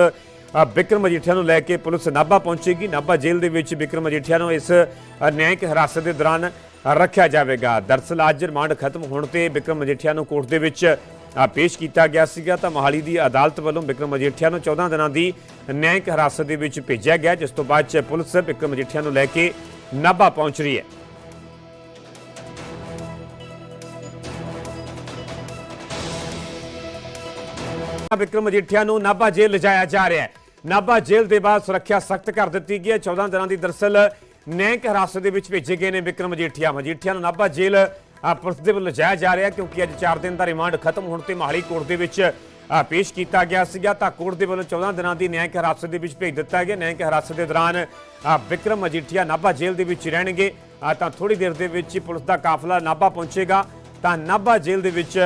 ਬਿਕਰਮ ਮਜੀਠੀਆ ਨੂੰ ਲੈ ਕੇ ਪੁਲਿਸ ਨਾਭਾ ਪਹੁੰਚੇਗੀ। ਨਾਭਾ ਜੇਲ੍ਹ ਦੇ ਵਿੱਚ ਬਿਕਰਮ ਮਜੀਠੀਆ ਨੂੰ ਇਸ ਅ, ਨਿਆਂਇਕ ਹਿਰਾਸਤ ਦੇ ਦੌਰਾਨ ਰੱਖਿਆ ਜਾਵੇਗਾ। ਦਰਸਲ ਅੱਜ ਰਿਮਾਂਡ ਖਤਮ ਹੋਣ ਤੇ ਬਿਕਰਮ ਮਜੀਠੀਆ ਨੂੰ ਕੋਰਟ ਦੇ ਵਿੱਚ ਪੇਸ਼ ਕੀਤਾ ਗਿਆ ਸੀਗਾ। ਤਾਂ ਮੋਹਾਲੀ ਦੀ ਅਦਾਲਤ ਵੱਲੋਂ ਬਿਕਰਮ ਮਜੀਠੀਆ ਨੂੰ 14 ਦਿਨਾਂ ਦੀ ਨਿਆਂਇਕ ਹਿਰਾਸਤ ਦੇ ਵਿੱਚ ਭੇਜਿਆ ਗਿਆ ਜਿਸ ਤੋਂ ਬਾਅਦ 'ਚ ਪੁਲਿਸ ਬਿਕਰਮ ਮਜੀਠੀਆ ਨੂੰ ਲੈ ਕੇ ਨਾਭਾ ਪਹੁੰਚ ਰਹੀ ਹੈ। ਵਿਕਰਮ ਮਜੀਠੀਆ ਨੂੰ ਨਾਭਾ ਜੇਲ੍ਹ ਲਿਜਾਇਆ ਜਾ ਰਿਹਾ ਹੈ। ਨਾਭਾ ਜੇਲ੍ਹ ਦੇ ਬਾਅਦ ਸੁਰੱਖਿਆ ਸਖਤ ਕਰ ਦਿੱਤੀ ਗਈ ਹੈ। 14 ਦਿਨਾਂ ਦੀ ਦਰਸਲ ਨਿਆਂਇਕ ਹਿਰਾਸਤ ਦੇ ਵਿੱਚ ਭੇਜੇ ਗਏ ਨੇ ਵਿਕਰਮ ਮਜੀਠੀਆ ਮਜੀਠੀਆ ਨੂੰ ਨਾਭਾ ਜੇਲ੍ਹ ਪੁਲਿਸ ਦੇ ਵੱਲੋਂ ਲਿਜਾਇਆ ਜਾ ਰਿਹਾ ਕਿਉਂਕਿ ਅੱਜ 4 ਦਿਨ ਦਾ ਰਿਮਾਂਡ ਖਤਮ ਹੋਣ ਤੇ ਮਾਹਲੀ ਕੋਰਟ ਦੇ ਵਿੱਚ ਪੇਸ਼ ਕੀਤਾ ਗਿਆ ਸੀਗਾ। ਤਾਂ ਕੋਰਟ ਦੇ ਵੱਲੋਂ 14 ਦਿਨਾਂ ਦੀ ਨਿਆਂਇਕ ਹਿਰਾਸਤ ਦੇ ਵਿੱਚ ਭੇਜ ਦਿੱਤਾ ਗਿਆ। ਨਿਆਂਇਕ ਹਿਰਾਸਤ ਦੇ ਦੌਰਾਨ ਅ, ਵਿਕਰਮ ਮਜੀਠੀਆ ਨਾਭਾ ਜੇਲ੍ਹ ਦੇ ਵਿੱਚ ਰਹਿਣਗੇ। ਤਾਂ ਥੋੜੀ ਦੇਰ ਦੇ ਵਿੱਚ ਪੁਲਿਸ ਦਾ ਕਾਫਲਾ ਨਾਭਾ ਪਹੁੰਚੇਗਾ। ਤਾਂ ਨਾਭਾ ਜੇਲ੍ਹ ਦੇ ਵਿੱਚ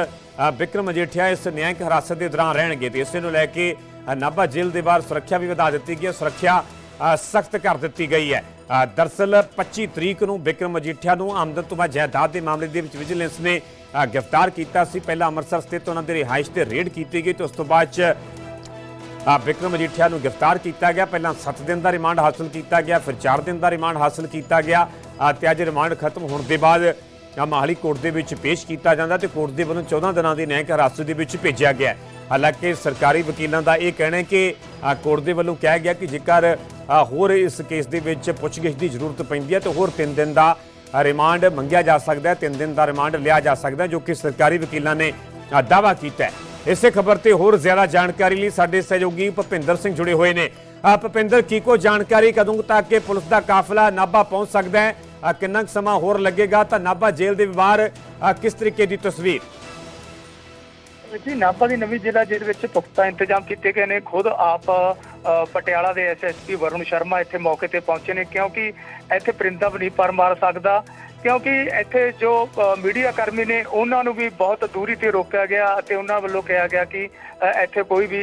ਵਿਕਰਮ ਮਜੀਠੀਆ ਇਸ ਨਿਆਂਇਕ ਹਿਰਾਸਤ ਦੇ ਦੌਰਾਨ ਰਹਿਣਗੇ ਤੇ ਇਸੇ ਨੂੰ ਲੈ ਕੇ ਨਾਭਾ ਜੇਲ੍ਹ ਦੇ ਬਾਹਰ ਸੁਰੱਖਿਆ ਵੀ ਵਧਾ ਦਿੱਤੀ ਗਈ ਹੈ। ਸੁਰੱਖਿਆ ਸਖਤ ਕਰ ਦਿੱਤੀ ਗਈ ਹੈ। ਅ, ਦਰਸਲ 25 ਤਰੀਕ ਨੂੰ ਵਿਕਰਮ ਮਜੀਠੀਆ ਨੂੰ ਆਮਦਨ ਤੋਂ ਬਾਅਦ ਜਾਇਦਾਦ ਦੇ ਮਾਮਲੇ ਦੇ ਵਿੱਚ ਵਿਜੀਲੈਂਸ ਨੇ ਗ੍ਰਿਫਤਾਰ ਕੀਤਾ ਸੀ। ਪਹਿਲਾਂ ਅੰਮ੍ਰਿਤਸਰ ਸਥਿਤ ਉਹਨਾਂ ਦੇ ਰਿਹਾਇਸ਼ ਤੇ ਰੇਡ ਕੀਤੀ ਗਈ ਤੇ ਉਸ ਤੋਂ ਬਾਅਦ ਚ ਆ ਵਿਕਰਮ ਮਜੀਠੀਆ ਨੂੰ ਗ੍ਰਿਫਤਾਰ ਕੀਤਾ ਗਿਆ। ਪਹਿਲਾਂ 7 ਦਿਨ ਦਾ ਰਿਮਾਂਡ ਹਾਸਲ ਕੀਤਾ ਗਿਆ ਫਿਰ 4 ਦਿਨ ਦਾ ਰਿਮਾਂਡ ਹਾਸਲ ਕੀਤਾ ਗਿਆ ਆ, ਤੇ ਅੱਜ ਰਿਮਾਂਡ ਖਤਮ ਹੋਣ ਦੇ ਬਾਅਦ ਆ ਮਾਹਲੀ ਕੋਰਟ ਦੇ ਵਿੱਚ ਪੇਸ਼ ਕੀਤਾ ਜਾਂਦਾ ਤੇ ਕੋਰਟ ਦੇ ਵੱਲੋਂ 14 ਦਿਨਾਂ ਦੀ ਨਿਆਂਇਕ ਹਿਰਾਸਤ ਦੇ ਵਿੱਚ ਭੇਜਿਆ ਗਿਆ ਹਾਲਾਂਕਿ ਸਰਕਾਰੀ ਵਕੀਲਾਂ ਦਾ ਇਹ ਕਹਿਣਾ ਹੈ ਕਿ ਕੋਰਟ ਦੇ ਵੱਲੋਂ ਕਿਹਾ ਗਿਆ ਕਿ ਜੇਕਰ ਹੋਰ ਇਸ ਕੇਸ ਦੇ ਵਿੱਚ ਪੁੱਛਗਿੱਛ ਦੀ ਜ਼ਰੂਰਤ ਪੈਂਦੀ ਹੈ ਤਾਂ ਹੋਰ 3 ਦਿਨ ਦਾ ਰਿਮਾਂਡ ਮੰਗਿਆ ਜਾ ਸਕਦਾ ਹੈ 3 ਦਿਨ ਦਾ ਰਿਮਾਂਡ ਲਿਆ ਜਾ ਸਕਦਾ ਜੋ ਕਿ ਸਰਕਾਰੀ ਵਕੀਲਾਂ ਨੇ ਆ, ਦਾਅਵਾ ਕੀਤਾ ਹੈ। ਇਸੇ ਖਬਰ ਤੇ ਹੋਰ ਜ਼ਿਆਦਾ ਜਾਣਕਾਰੀ ਲਈ ਸਾਡੇ ਸਹਿਯੋਗੀ ਭੁਪਿੰਦਰ ਸਿੰਘ ਜੁੜੇ ਹੋਏ ਨੇ। ਆ ਭੁਪਿੰਦਰ ਕੀ ਕੋ ਜਾਣਕਾਰੀ ਕਦੋਂ ਤੱਕ ਕਿ ਪੁਲਿਸ ਦਾ ਕਾਫਲਾ ਨਾਭਾ ਪਹੁੰਚ ਸਕਦਾ ਹੈ? ਕਿੰਨਾ ਕੁ ਸਮਾਂ ਹੋਰ ਲੱਗੇਗਾ? ਤਾਂ ਨਾਭਾ ਜੇਲ੍ਹ ਦੇ ਬਾਹਰ ਕਿਸ ਤਰੀਕੇ ਦੀ ਤਸਵੀਰ? ਜੀ, ਨਾਭਾ ਦੀ ਨਵੀਂ ਜ਼ਿਲ੍ਹਾ ਜੇਲ੍ਹ ਵਿੱਚ ਪੁਖਤਾ ਇੰਤਜ਼ਾਮ ਕੀਤੇ ਗਏ ਨੇ। ਖੁਦ ਆਪ ਪਟਿਆਲਾ ਦੇ ਐਸਐਸਪੀ ਵਰੁਣ ਸ਼ਰਮਾ ਇੱਥੇ ਮੌਕੇ ਤੇ ਪਹੁੰਚੇ ਨੇ ਕਿਉਂਕਿ ਇੱਥੇ ਪਰਿੰਦਾ ਵੀ ਨਹੀਂ ਪਰ ਮਾਰ ਸਕਦਾ। ਕਿਉਂਕਿ ਇੱਥੇ ਜੋ ਮੀਡੀਆ ਕਰਮੀ ਨੇ, ਉਹਨਾਂ ਨੂੰ ਵੀ ਬਹੁਤ ਦੂਰੀ ਤੇ ਰੋਕਿਆ ਗਿਆ ਅਤੇ ਉਹਨਾਂ ਵੱਲੋਂ ਕਿਹਾ ਗਿਆ ਕਿ ਇੱਥੇ ਕੋਈ ਵੀ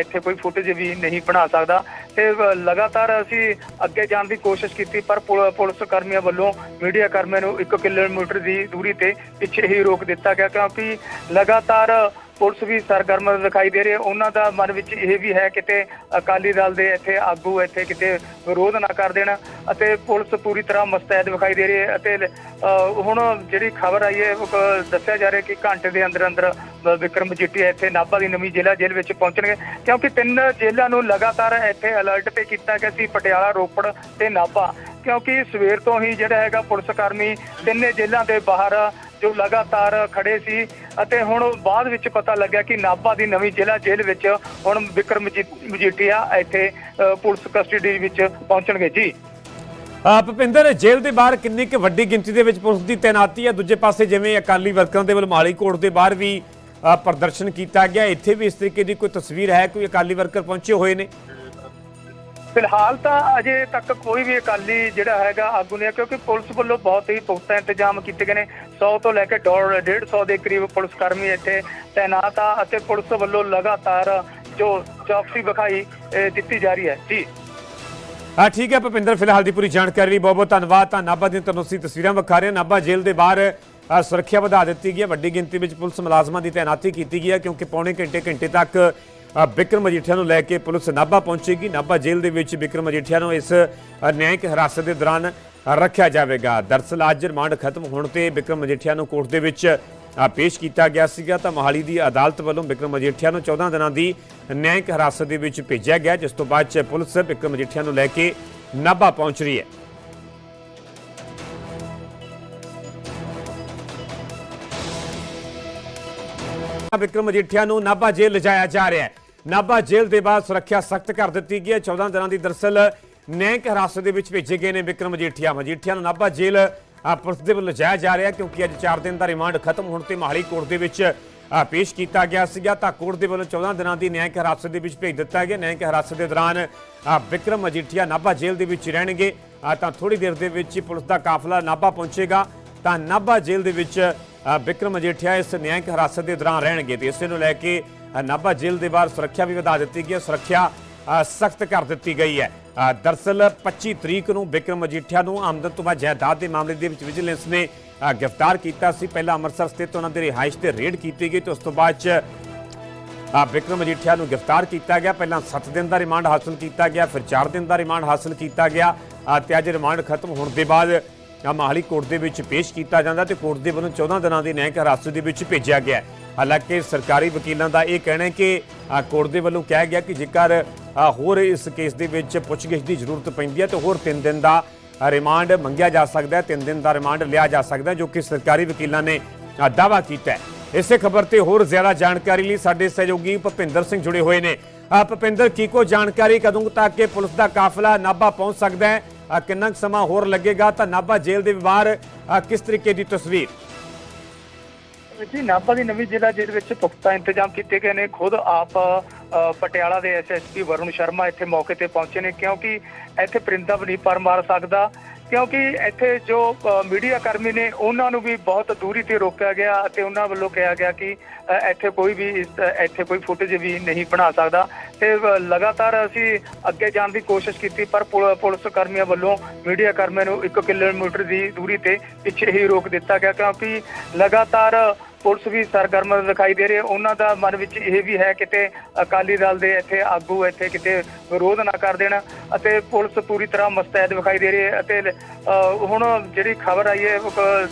ਇੱਥੇ ਕੋਈ ਫੁਟੇਜ ਵੀ ਨਹੀਂ ਬਣਾ ਸਕਦਾ। ਤੇ ਲਗਾਤਾਰ ਅਸੀਂ ਅੱਗੇ ਜਾਣ ਦੀ ਕੋਸ਼ਿਸ਼ ਕੀਤੀ, ਪਰ ਪੁਲਿਸ ਕਰਮੀਆਂ ਵੱਲੋਂ ਮੀਡੀਆ ਕਰਮੀਆਂ ਨੂੰ 1 ਕਿਲੋਮੀਟਰ ਦੀ ਦੂਰੀ ਤੇ ਪਿੱਛੇ ਹੀ ਰੋਕ ਦਿੱਤਾ ਗਿਆ, ਕਿਉਂਕਿ ਲਗਾਤਾਰ ਪੁਲਿਸ ਵੀ ਸਰਗਰਮ ਦਿਖਾਈ ਦੇ ਰਹੀ ਹੈ। ਉਹਨਾਂ ਦਾ ਮਨ ਵਿੱਚ ਇਹ ਵੀ ਹੈ ਕਿਤੇ ਅਕਾਲੀ ਦਲ ਦੇ ਇੱਥੇ ਆਗੂ ਇੱਥੇ ਕਿਤੇ ਵਿਰੋਧ ਨਾ ਕਰ ਦੇਣ ਅਤੇ ਪੁਲਿਸ ਪੂਰੀ ਤਰ੍ਹਾਂ ਮਸਤੈਦ ਵਿਖਾਈ ਦੇ ਰਹੀ ਹੈ ਅਤੇ ਹੁਣ ਜਿਹੜੀ ਖਬਰ ਆਈ ਹੈ ਦੱਸਿਆ ਜਾ ਰਿਹਾ ਕਿ ਘੰਟੇ ਦੇ ਅੰਦਰ ਅੰਦਰ ਅ, ਵਿਕਰਮ ਮਜੀਠੀਆ ਇੱਥੇ ਨਾਭਾ ਦੀ ਨਵੀਂ ਜ਼ਿਲ੍ਹਾ ਜੇਲ੍ਹ ਵਿੱਚ ਪਹੁੰਚਣਗੇ। ਕਿਉਂਕਿ ਤਿੰਨ ਜੇਲ੍ਹਾਂ ਨੂੰ ਲਗਾਤਾਰ ਇੱਥੇ ਅਲਰਟ ਤੇ ਕੀਤਾ ਗਿਆ ਸੀ ਪਟਿਆਲਾ ਰੋਪੜ ਤੇ ਨਾਭਾ। ਕਿਉਂਕਿ ਸਵੇਰ ਤੋਂ ਹੀ ਜਿਹੜਾ ਹੈਗਾ ਪੁਲਿਸ ਕਰਮੀ ਤਿੰਨੇ ਜੇਲ੍ਹਾਂ ਦੇ ਬਾਹਰ ਜੋ ਲਗਾਤਾਰ ਖੜੇ ਸੀ ਅਤੇ ਹੁਣ ਬਾਅਦ ਵਿੱਚ ਪਤਾ ਲੱਗਿਆ ਕਿ ਨਾਭਾ ਦੀ ਨਵੀਂ ਜ਼ਿਲ੍ਹਾ ਜੇਲ੍ਹ ਵਿੱਚ ਹੁਣ ਵਿਕਰਮ ਮਜੀ- ਮਜੀਠੀਆ ਇੱਥੇ ਪੁਲਿਸ ਕਸਟਡੀ ਵਿੱਚ ਪਹੁੰਚਣਗੇ। ਜੀ। ਆ ਭੁਪਿੰਦਰ ਜੇਲ੍ਹ ਦੇ ਬਾਹਰ ਕਿੰਨੀ ਕੁ ਵੱਡੀ ਗਿਣਤੀ ਦੇ ਵਿੱਚ ਪੁਲਿਸ ਦੀ ਤੈਨਾਤੀ ਹੈ? ਦੂਜੇ ਪਾਸੇ ਜਿਵੇਂ ਅਕਾਲੀ ਵਰਕਰਾਂ ਦੇ ਵੱਲੋਂ ਮਾਲੀ ਕੋਰਟ ਦੇ ਬਾਹਰ ਵੀ ਪ੍ਰਦਰਸ਼ਨ ਕੀਤਾ ਗਿਆ। ਇੱਥੇ ਵੀ ਇਸ ਤਰੀਕੇ ਦੀ ਕੋਈ ਤਸਵੀਰ ਹੈ? ਕੋਈ ਅਕਾਲੀ ਵਰਕਰ ਪਹੁੰਚੇ ਹੋਏ ਨੇ? ਫਿਲਹਾਲ ਤਾਂ ਅਜੇ ਤੱਕ ਕੋਈ ਵੀ ਅਕਾਲੀ ਜਿਹੜਾ ਹੈਗਾ ਆਗੂ ਨਹੀਂ ਕਿਉਂਕਿ ਪੁਲਿਸ ਵੱਲੋਂ ਬਹੁਤ ਹੀ ਪੁਖਤਾ ਇੰਤਜ਼ਾਮ ਕੀਤੇ ਗਏ ਨੇ। 100 ਤੋਂ ਲੈ ਕੇ 150 ਦੇ ਕਰੀਬ ਪੁਲਿਸ ਕਰਮੀ ਇੱਥੇ ਤਾਇਨਾਤ ਆ ਅਤੇ ਪੁਲਿਸ ਵੱਲੋਂ ਲਗਾਤਾਰ ਜੋ ਚੌਕਸੀ ਵਿਖਾਈ ਦਿੱਤੀ ਜਾ ਰਹੀ ਹੈ। ਜੀ। ਹਾਂ ਠੀਕ ਹੈ ਭੁਪਿੰਦਰ ਫਿਲਹਾਲ ਦੀ ਪੂਰੀ ਜਾਣਕਾਰੀ ਲਈ ਬਹੁਤ ਬਹੁਤ ਧੰਨਵਾਦ। ਤਾਂ ਨਾਭਾ ਦੀਆਂ ਤੁਹਾਨੂੰ ਅਸੀਂ ਤਸਵੀਰਾਂ ਵਿਖਾ ਰਹੇ ਹਾਂ। ਨਾਭਾ ਜੇਲ੍ਹ ਦੇ ਬਾਹਰ ਸੁਰੱਖਿਆ ਵਧਾ ਦਿੱਤੀ ਗਈ ਹੈ। ਵੱਡੀ ਗਿਣਤੀ ਵਿੱਚ ਪੁਲਿਸ ਮੁਲਾਜ਼ਮਾਂ ਦੀ ਤਾਇਨਾਤੀ ਕੀਤੀ ਗਈ ਹੈ ਕਿਉਂਕਿ ਪੌਣੇ ਘੰਟੇ ਘੰਟੇ ਤੱਕ ਬਿਕਰਮ ਮਜੀਠੀਆ ਨੂੰ ਲੈ ਕੇ ਪੁਲਿਸ ਨਾਭਾ ਪਹੁੰਚੇਗੀ। ਨਾਭਾ ਜੇਲ੍ਹ ਦੇ ਵਿੱਚ ਬਿਕਰਮ ਮਜੀਠੀਆ ਨੂੰ ਇਸ ਅ, ਨਿਆਂਇਕ ਹਿਰਾਸਤ ਦੇ ਦੌਰਾਨ ਰੱਖਿਆ ਜਾਵੇਗਾ। ਦਰਸਲ ਅੱਜ ਰਿਮਾਂਡ ਖਤਮ ਹੋਣ ਤੇ ਬਿਕਰਮ ਮਜੀਠੀਆ ਨੂੰ ਕੋਰਟ ਦੇ ਵਿੱਚ ਪੇਸ਼ ਕੀਤਾ ਗਿਆ ਸੀਗਾ। ਤਾਂ ਮੋਹਾਲੀ ਦੀ ਅਦਾਲਤ ਵੱਲੋਂ ਬਿਕਰਮ ਮਜੀਠੀਆ ਨੂੰ 14 ਦਿਨਾਂ ਦੀ ਨਿਆਂਇਕ ਹਿਰਾਸਤ ਦੇ ਵਿੱਚ ਭੇਜਿਆ ਗਿਆ, ਜਿਸ ਤੋਂ ਬਾਅਦ ਪੁਲਿਸ ਬਿਕਰਮ ਮਜੀਠੀਆ ਨੂੰ ਲੈ ਕੇ ਨਾਭਾ ਪਹੁੰਚ ਰਹੀ ਹੈ। ਵਿਕਰਮ ਮਜੀਠੀਆ ਨੂੰ ਨਾਭਾ ਜੇਲ੍ਹ ਲਿਜਾਇਆ ਜਾ ਰਿਹਾ ਹੈ। ਨਾਭਾ ਜੇਲ੍ਹ ਦੇ ਬਾਅਦ ਸੁਰੱਖਿਆ ਸਖਤ ਕਰ ਦਿੱਤੀ ਗਈ ਹੈ। 14 ਦਿਨਾਂ ਦੀ ਦਰਸਲ ਨਿਆਂਇਕ ਹਿਰਾਸਤ ਦੇ ਵਿੱਚ ਭੇਜੇ ਗਏ ਨੇ ਵਿਕਰਮ ਮਜੀਠੀਆ ਮਜੀਠੀਆ ਨੂੰ ਨਾਭਾ ਜੇਲ੍ਹ ਪੁਲਿਸ ਦੇ ਵੱਲੋਂ ਲਿਜਾਇਆ ਜਾ ਰਿਹਾ ਕਿਉਂਕਿ ਅੱਜ 4 ਦਿਨ ਦਾ ਰਿਮਾਂਡ ਖਤਮ ਹੋਣ ਤੇ ਮਾਹਲੀ ਕੋਰਟ ਦੇ ਵਿੱਚ ਪੇਸ਼ ਕੀਤਾ ਗਿਆ ਸੀਗਾ। ਤਾਂ ਕੋਰਟ ਦੇ ਵੱਲੋਂ 14 ਦਿਨਾਂ ਦੀ ਨਿਆਂਇਕ ਹਿਰਾਸਤ ਦੇ ਵਿੱਚ ਭੇਜ ਦਿੱਤਾ ਗਿਆ। ਨਿਆਂਇਕ ਹਿਰਾਸਤ ਦੇ ਦੌਰਾਨ ਅ, ਵਿਕਰਮ ਮਜੀਠੀਆ ਨਾਭਾ ਜੇਲ੍ਹ ਦੇ ਵਿੱਚ ਰਹਿਣਗੇ। ਤਾਂ ਥੋੜੀ ਦੇਰ ਦੇ ਵਿੱਚ ਹੀ ਪੁਲਿਸ ਦਾ ਕਾਫਲਾ ਨਾਭਾ ਪਹੁੰਚੇਗਾ। ਤਾਂ ਨਾਭਾ ਜੇਲ੍ਹ ਦੇ ਵਿੱਚ ਅ, ਵਿਕਰਮ ਮਜੀਠੀਆ ਇਸ ਨਿਆਂਇਕ ਹਿਰਾਸਤ ਦੇ ਦੌਰਾਨ ਰਹਿਣਗੇ ਤੇ ਇਸੇ ਨੂੰ ਲੈ ਕੇ ਨਾਭਾ ਜੇਲ੍ਹ ਦੇ ਬਾਹਰ ਸੁਰੱਖਿਆ ਵੀ ਵਧਾ ਦਿੱਤੀ ਗਈ ਹੈ। ਸੁਰੱਖਿਆ ਸਖਤ ਕਰ ਦਿੱਤੀ ਗਈ ਹੈ। ਦਰਸਲ 25 ਤਰੀਕ ਨੂੰ ਬਿਕਰਮ ਮਜੀਠੀਆ ਨੂੰ ਆਮਦਨ ਤੋਂ ਬਾਅਦ ਜਾਇਦਾਦ ਦੇ ਮਾਮਲੇ ਦੇ ਵਿੱਚ ਵਿਜੀਲੈਂਸ ਨੇ ਗ੍ਰਿਫਤਾਰ ਕੀਤਾ ਸੀ। ਪਹਿਲਾਂ ਅੰਮ੍ਰਿਤਸਰ ਸਥਿਤ ਉਹਨਾਂ ਦੇ ਰਿਹਾਇਸ਼ ਤੇ ਰੇਡ ਕੀਤੀ ਗਈ ਤੇ ਉਸ ਤੋਂ ਬਾਅਦ ਚ ਬਿਕਰਮ ਵਿਕਰਮ ਨੂੰ ਗ੍ਰਿਫਤਾਰ ਕੀਤਾ ਗਿਆ। ਪਹਿਲਾਂ 7 ਦਿਨ ਦਾ ਰਿਮਾਂਡ ਹਾਸਲ ਕੀਤਾ ਗਿਆ ਫਿਰ 4 ਦਿਨ ਦਾ ਰਿਮਾਂਡ ਹਾਸਲ ਕੀਤਾ ਗਿਆ ਆ, ਤੇ ਅੱਜ ਰਿਮਾਂਡ ਖਤਮ ਹੋਣ ਦੇ ਬਾਅਦ ਮਾਹਲੀ ਕੋਰਟ ਦੇ ਵਿੱਚ ਪੇਸ਼ ਕੀਤਾ ਜਾਂਦਾ ਤੇ ਕੋਰਟ ਦੇ ਵੱਲੋਂ 14 ਦਿਨਾਂ ਦੇ ਨਿਆਂਇਕ ਹਿਰਾਸਤ ਦੇ ਵਿੱਚ ਭੇਜਿਆ ਗਿਆ ਹਾਲਾਂਕਿ ਸਰਕਾਰੀ ਵਕੀਲਾਂ ਦਾ ਇਹ ਕਹਿਣਾ ਹੈ ਕਿ ਕੋਰਟ ਦੇ ਵੱਲੋਂ ਕਿਹਾ ਗਿਆ ਕਿ ਜੇਕਰ ਹੋਰ ਇਸ ਕੇਸ ਦੇ ਵਿੱਚ ਪੁੱਛਗਿੱਛ ਦੀ ਜ਼ਰੂਰਤ ਪੈਂਦੀ ਹੈ ਤਾਂ ਹੋਰ 3 ਦਿਨ ਦਾ ਰਿਮਾਂਡ ਮੰਗਿਆ ਜਾ ਸਕਦਾ ਹੈ 3 ਦਿਨ ਦਾ ਰਿਮਾਂਡ ਲਿਆ ਜਾ ਸਕਦਾ ਹੈ ਜੋ ਕਿ ਸਰਕਾਰੀ ਵਕੀਲਾਂ ਨੇ ਆ, ਦਾਅਵਾ ਕੀਤਾ ਹੈ। ਇਸੇ ਖਬਰ ਤੇ ਹੋਰ ਜ਼ਿਆਦਾ ਜਾਣਕਾਰੀ ਲਈ ਸਾਡੇ ਸਹਿਯੋਗੀ ਭੁਪਿੰਦਰ ਸਿੰਘ ਜੁੜੇ ਹੋਏ ਨੇ। ਆ ਭੁਪਿੰਦਰ ਕੀ ਕੋ ਜਾਣਕਾਰੀ ਕਦੋਂ ਤੱਕ ਕਿ ਪੁਲਿਸ ਦਾ ਕਾਫਲਾ ਨਾਭਾ ਪਹੁੰਚ ਸਕਦਾ ਹੈ? ਕਿੰਨਾ ਕੁ ਸਮਾਂ ਹੋਰ ਲੱਗੇਗਾ? ਤਾਂ ਨਾਭਾ ਜੇਲ੍ਹ ਦੇ ਬਾਹਰ ਕਿਸ ਤਰੀਕੇ ਦੀ ਤਸਵੀਰ? ਜੀ, ਨਾਭਾ ਦੀ ਨਵੀਂ ਜ਼ਿਲ੍ਹਾ ਜੇਲ੍ਹ ਵਿੱਚ ਪੁਖਤਾ ਇੰਤਜ਼ਾਮ ਕੀਤੇ ਗਏ ਨੇ। ਖੁਦ ਆਪ ਪਟਿਆਲਾ ਦੇ ਐਸਐਸਪੀ ਵਰੁਣ ਸ਼ਰਮਾ ਇੱਥੇ ਮੌਕੇ ਤੇ ਪਹੁੰਚੇ ਨੇ, ਕਿਉਂਕਿ ਇੱਥੇ ਪਰਿੰਦਾ ਵੀ ਨਹੀਂ ਪਰ ਮਾਰ ਸਕਦਾ। ਕਿਉਂਕਿ ਇੱਥੇ ਜੋ ਮੀਡੀਆ ਕਰਮੀ ਨੇ, ਉਹਨਾਂ ਨੂੰ ਵੀ ਬਹੁਤ ਦੂਰੀ ਤੇ ਰੋਕਿਆ ਗਿਆ ਅਤੇ ਉਹਨਾਂ ਵੱਲੋਂ ਕਿਹਾ ਗਿਆ ਕਿ ਇੱਥੇ ਕੋਈ ਵੀ ਇੱਥੇ ਕੋਈ ਫੁਟੇਜ ਵੀ ਨਹੀਂ ਬਣਾ ਸਕਦਾ। ਤੇ ਲਗਾਤਾਰ ਅਸੀਂ ਅੱਗੇ ਜਾਣ ਦੀ ਕੋਸ਼ਿਸ਼ ਕੀਤੀ, ਪਰ ਪੁਲ- ਪੁਲਿਸ ਕਰਮੀਆਂ ਵੱਲੋਂ ਮੀਡੀਆ ਕਰਮੀਆਂ ਨੂੰ 1 ਕਿਲੋਮੀਟਰ ਦੀ ਦੂਰੀ ਤੇ ਪਿੱਛੇ ਹੀ ਰੋਕ ਦਿੱਤਾ ਗਿਆ, ਕਿਉਂਕਿ ਲਗਾਤਾਰ ਪੁਲਿਸ ਵੀ ਸਰਗਰਮ ਦਿਖਾਈ ਦੇ ਰਹੀ ਹੈ। ਉਹਨਾਂ ਦਾ ਮਨ ਵਿੱਚ ਇਹ ਵੀ ਹੈ ਕਿਤੇ ਅਕਾਲੀ ਦਲ ਦੇ ਇੱਥੇ ਆਗੂ ਇੱਥੇ ਕਿਤੇ ਵਿਰੋਧ ਨਾ ਕਰ ਦੇਣ ਅਤੇ ਪੁਲਿਸ ਪੂਰੀ ਤਰ੍ਹਾਂ ਮਸਤੈਦ ਵਿਖਾਈ ਦੇ ਰਹੀ ਹੈ ਅਤੇ ਹੁਣ ਜਿਹੜੀ ਖਬਰ ਆਈ ਹੈ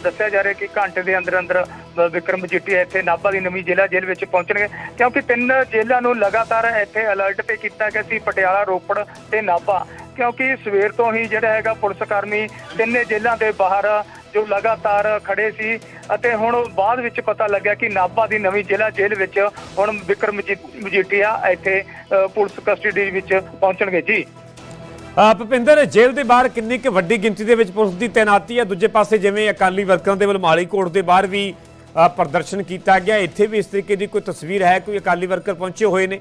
ਦੱਸਿਆ ਜਾ ਰਿਹਾ ਕਿ ਘੰਟੇ ਦੇ ਅੰਦਰ ਅੰਦਰ ਵਿਕਰਮ ਮਜੀਠੀਆ ਇੱਥੇ ਨਾਭਾ ਦੀ ਨਵੀਂ ਜ਼ਿਲ੍ਹਾ ਜੇਲ੍ਹ ਵਿੱਚ ਪਹੁੰਚਣਗੇ। ਕਿਉਂਕਿ ਤਿੰਨ ਜੇਲ੍ਹਾਂ ਨੂੰ ਲਗਾਤਾਰ ਇੱਥੇ ਅਲਰਟ ਤੇ ਕੀਤਾ ਗਿਆ ਸੀ, ਪਟਿਆਲਾ, ਰੋਪੜ ਤੇ ਨਾਭਾ। ਕਿਉਂਕਿ ਸਵੇਰ ਤੋਂ ਹੀ ਜਿਹੜਾ ਹੈਗਾ ਪੁਲਿਸ ਕਰਮੀ ਤਿੰਨੇ ਜੇਲ੍ਹਾਂ ਦੇ ਬਾਹਰ ਜੋ ਲਗਾਤਾਰ ਖੜੇ ਸੀ ਅਤੇ ਹੁਣ ਬਾਅਦ ਵਿੱਚ ਪਤਾ ਲੱਗਿਆ ਕਿ ਨਾਭਾ ਦੀ ਨਵੀਂ ਜ਼ਿਲ੍ਹਾ ਜੇਲ੍ਹ ਵਿੱਚ ਹੁਣ ਵਿਕਰਮ ਮਜੀਠੀਆ ਇੱਥੇ ਪੁਲਿਸ ਕਸਟਡੀ ਵਿੱਚ ਪਹੁੰਚਣਗੇ। ਜੀ। ਆ, ਭੁਪਿੰਦਰ ਜੇਲ੍ਹ ਦੇ ਬਾਹਰ ਕਿੰਨੀ ਕੁ ਵੱਡੀ ਗਿਣਤੀ ਦੇ ਵਿੱਚ ਪੁਲਿਸ ਦੀ ਤਾਇਨਾਤੀ ਹੈ? ਦੂਜੇ ਪਾਸੇ ਜਿਵੇਂ ਅਕਾਲੀ ਵਰਕਰਾਂ ਦੇ ਵੱਲ ਮਾਲੀ ਕੋਟ ਦੇ ਬਾਹਰ ਵੀ ਪ੍ਰਦਰਸ਼ਨ ਕੀਤਾ ਗਿਆ। ਇੱਥੇ ਵੀ ਇਸ ਤਰੀਕੇ ਦੀ ਕੋਈ ਤਸਵੀਰ ਹੈ? ਕੋਈ ਅਕਾਲੀ ਵਰਕਰ ਪਹੁੰਚੇ ਹੋਏ ਨੇ?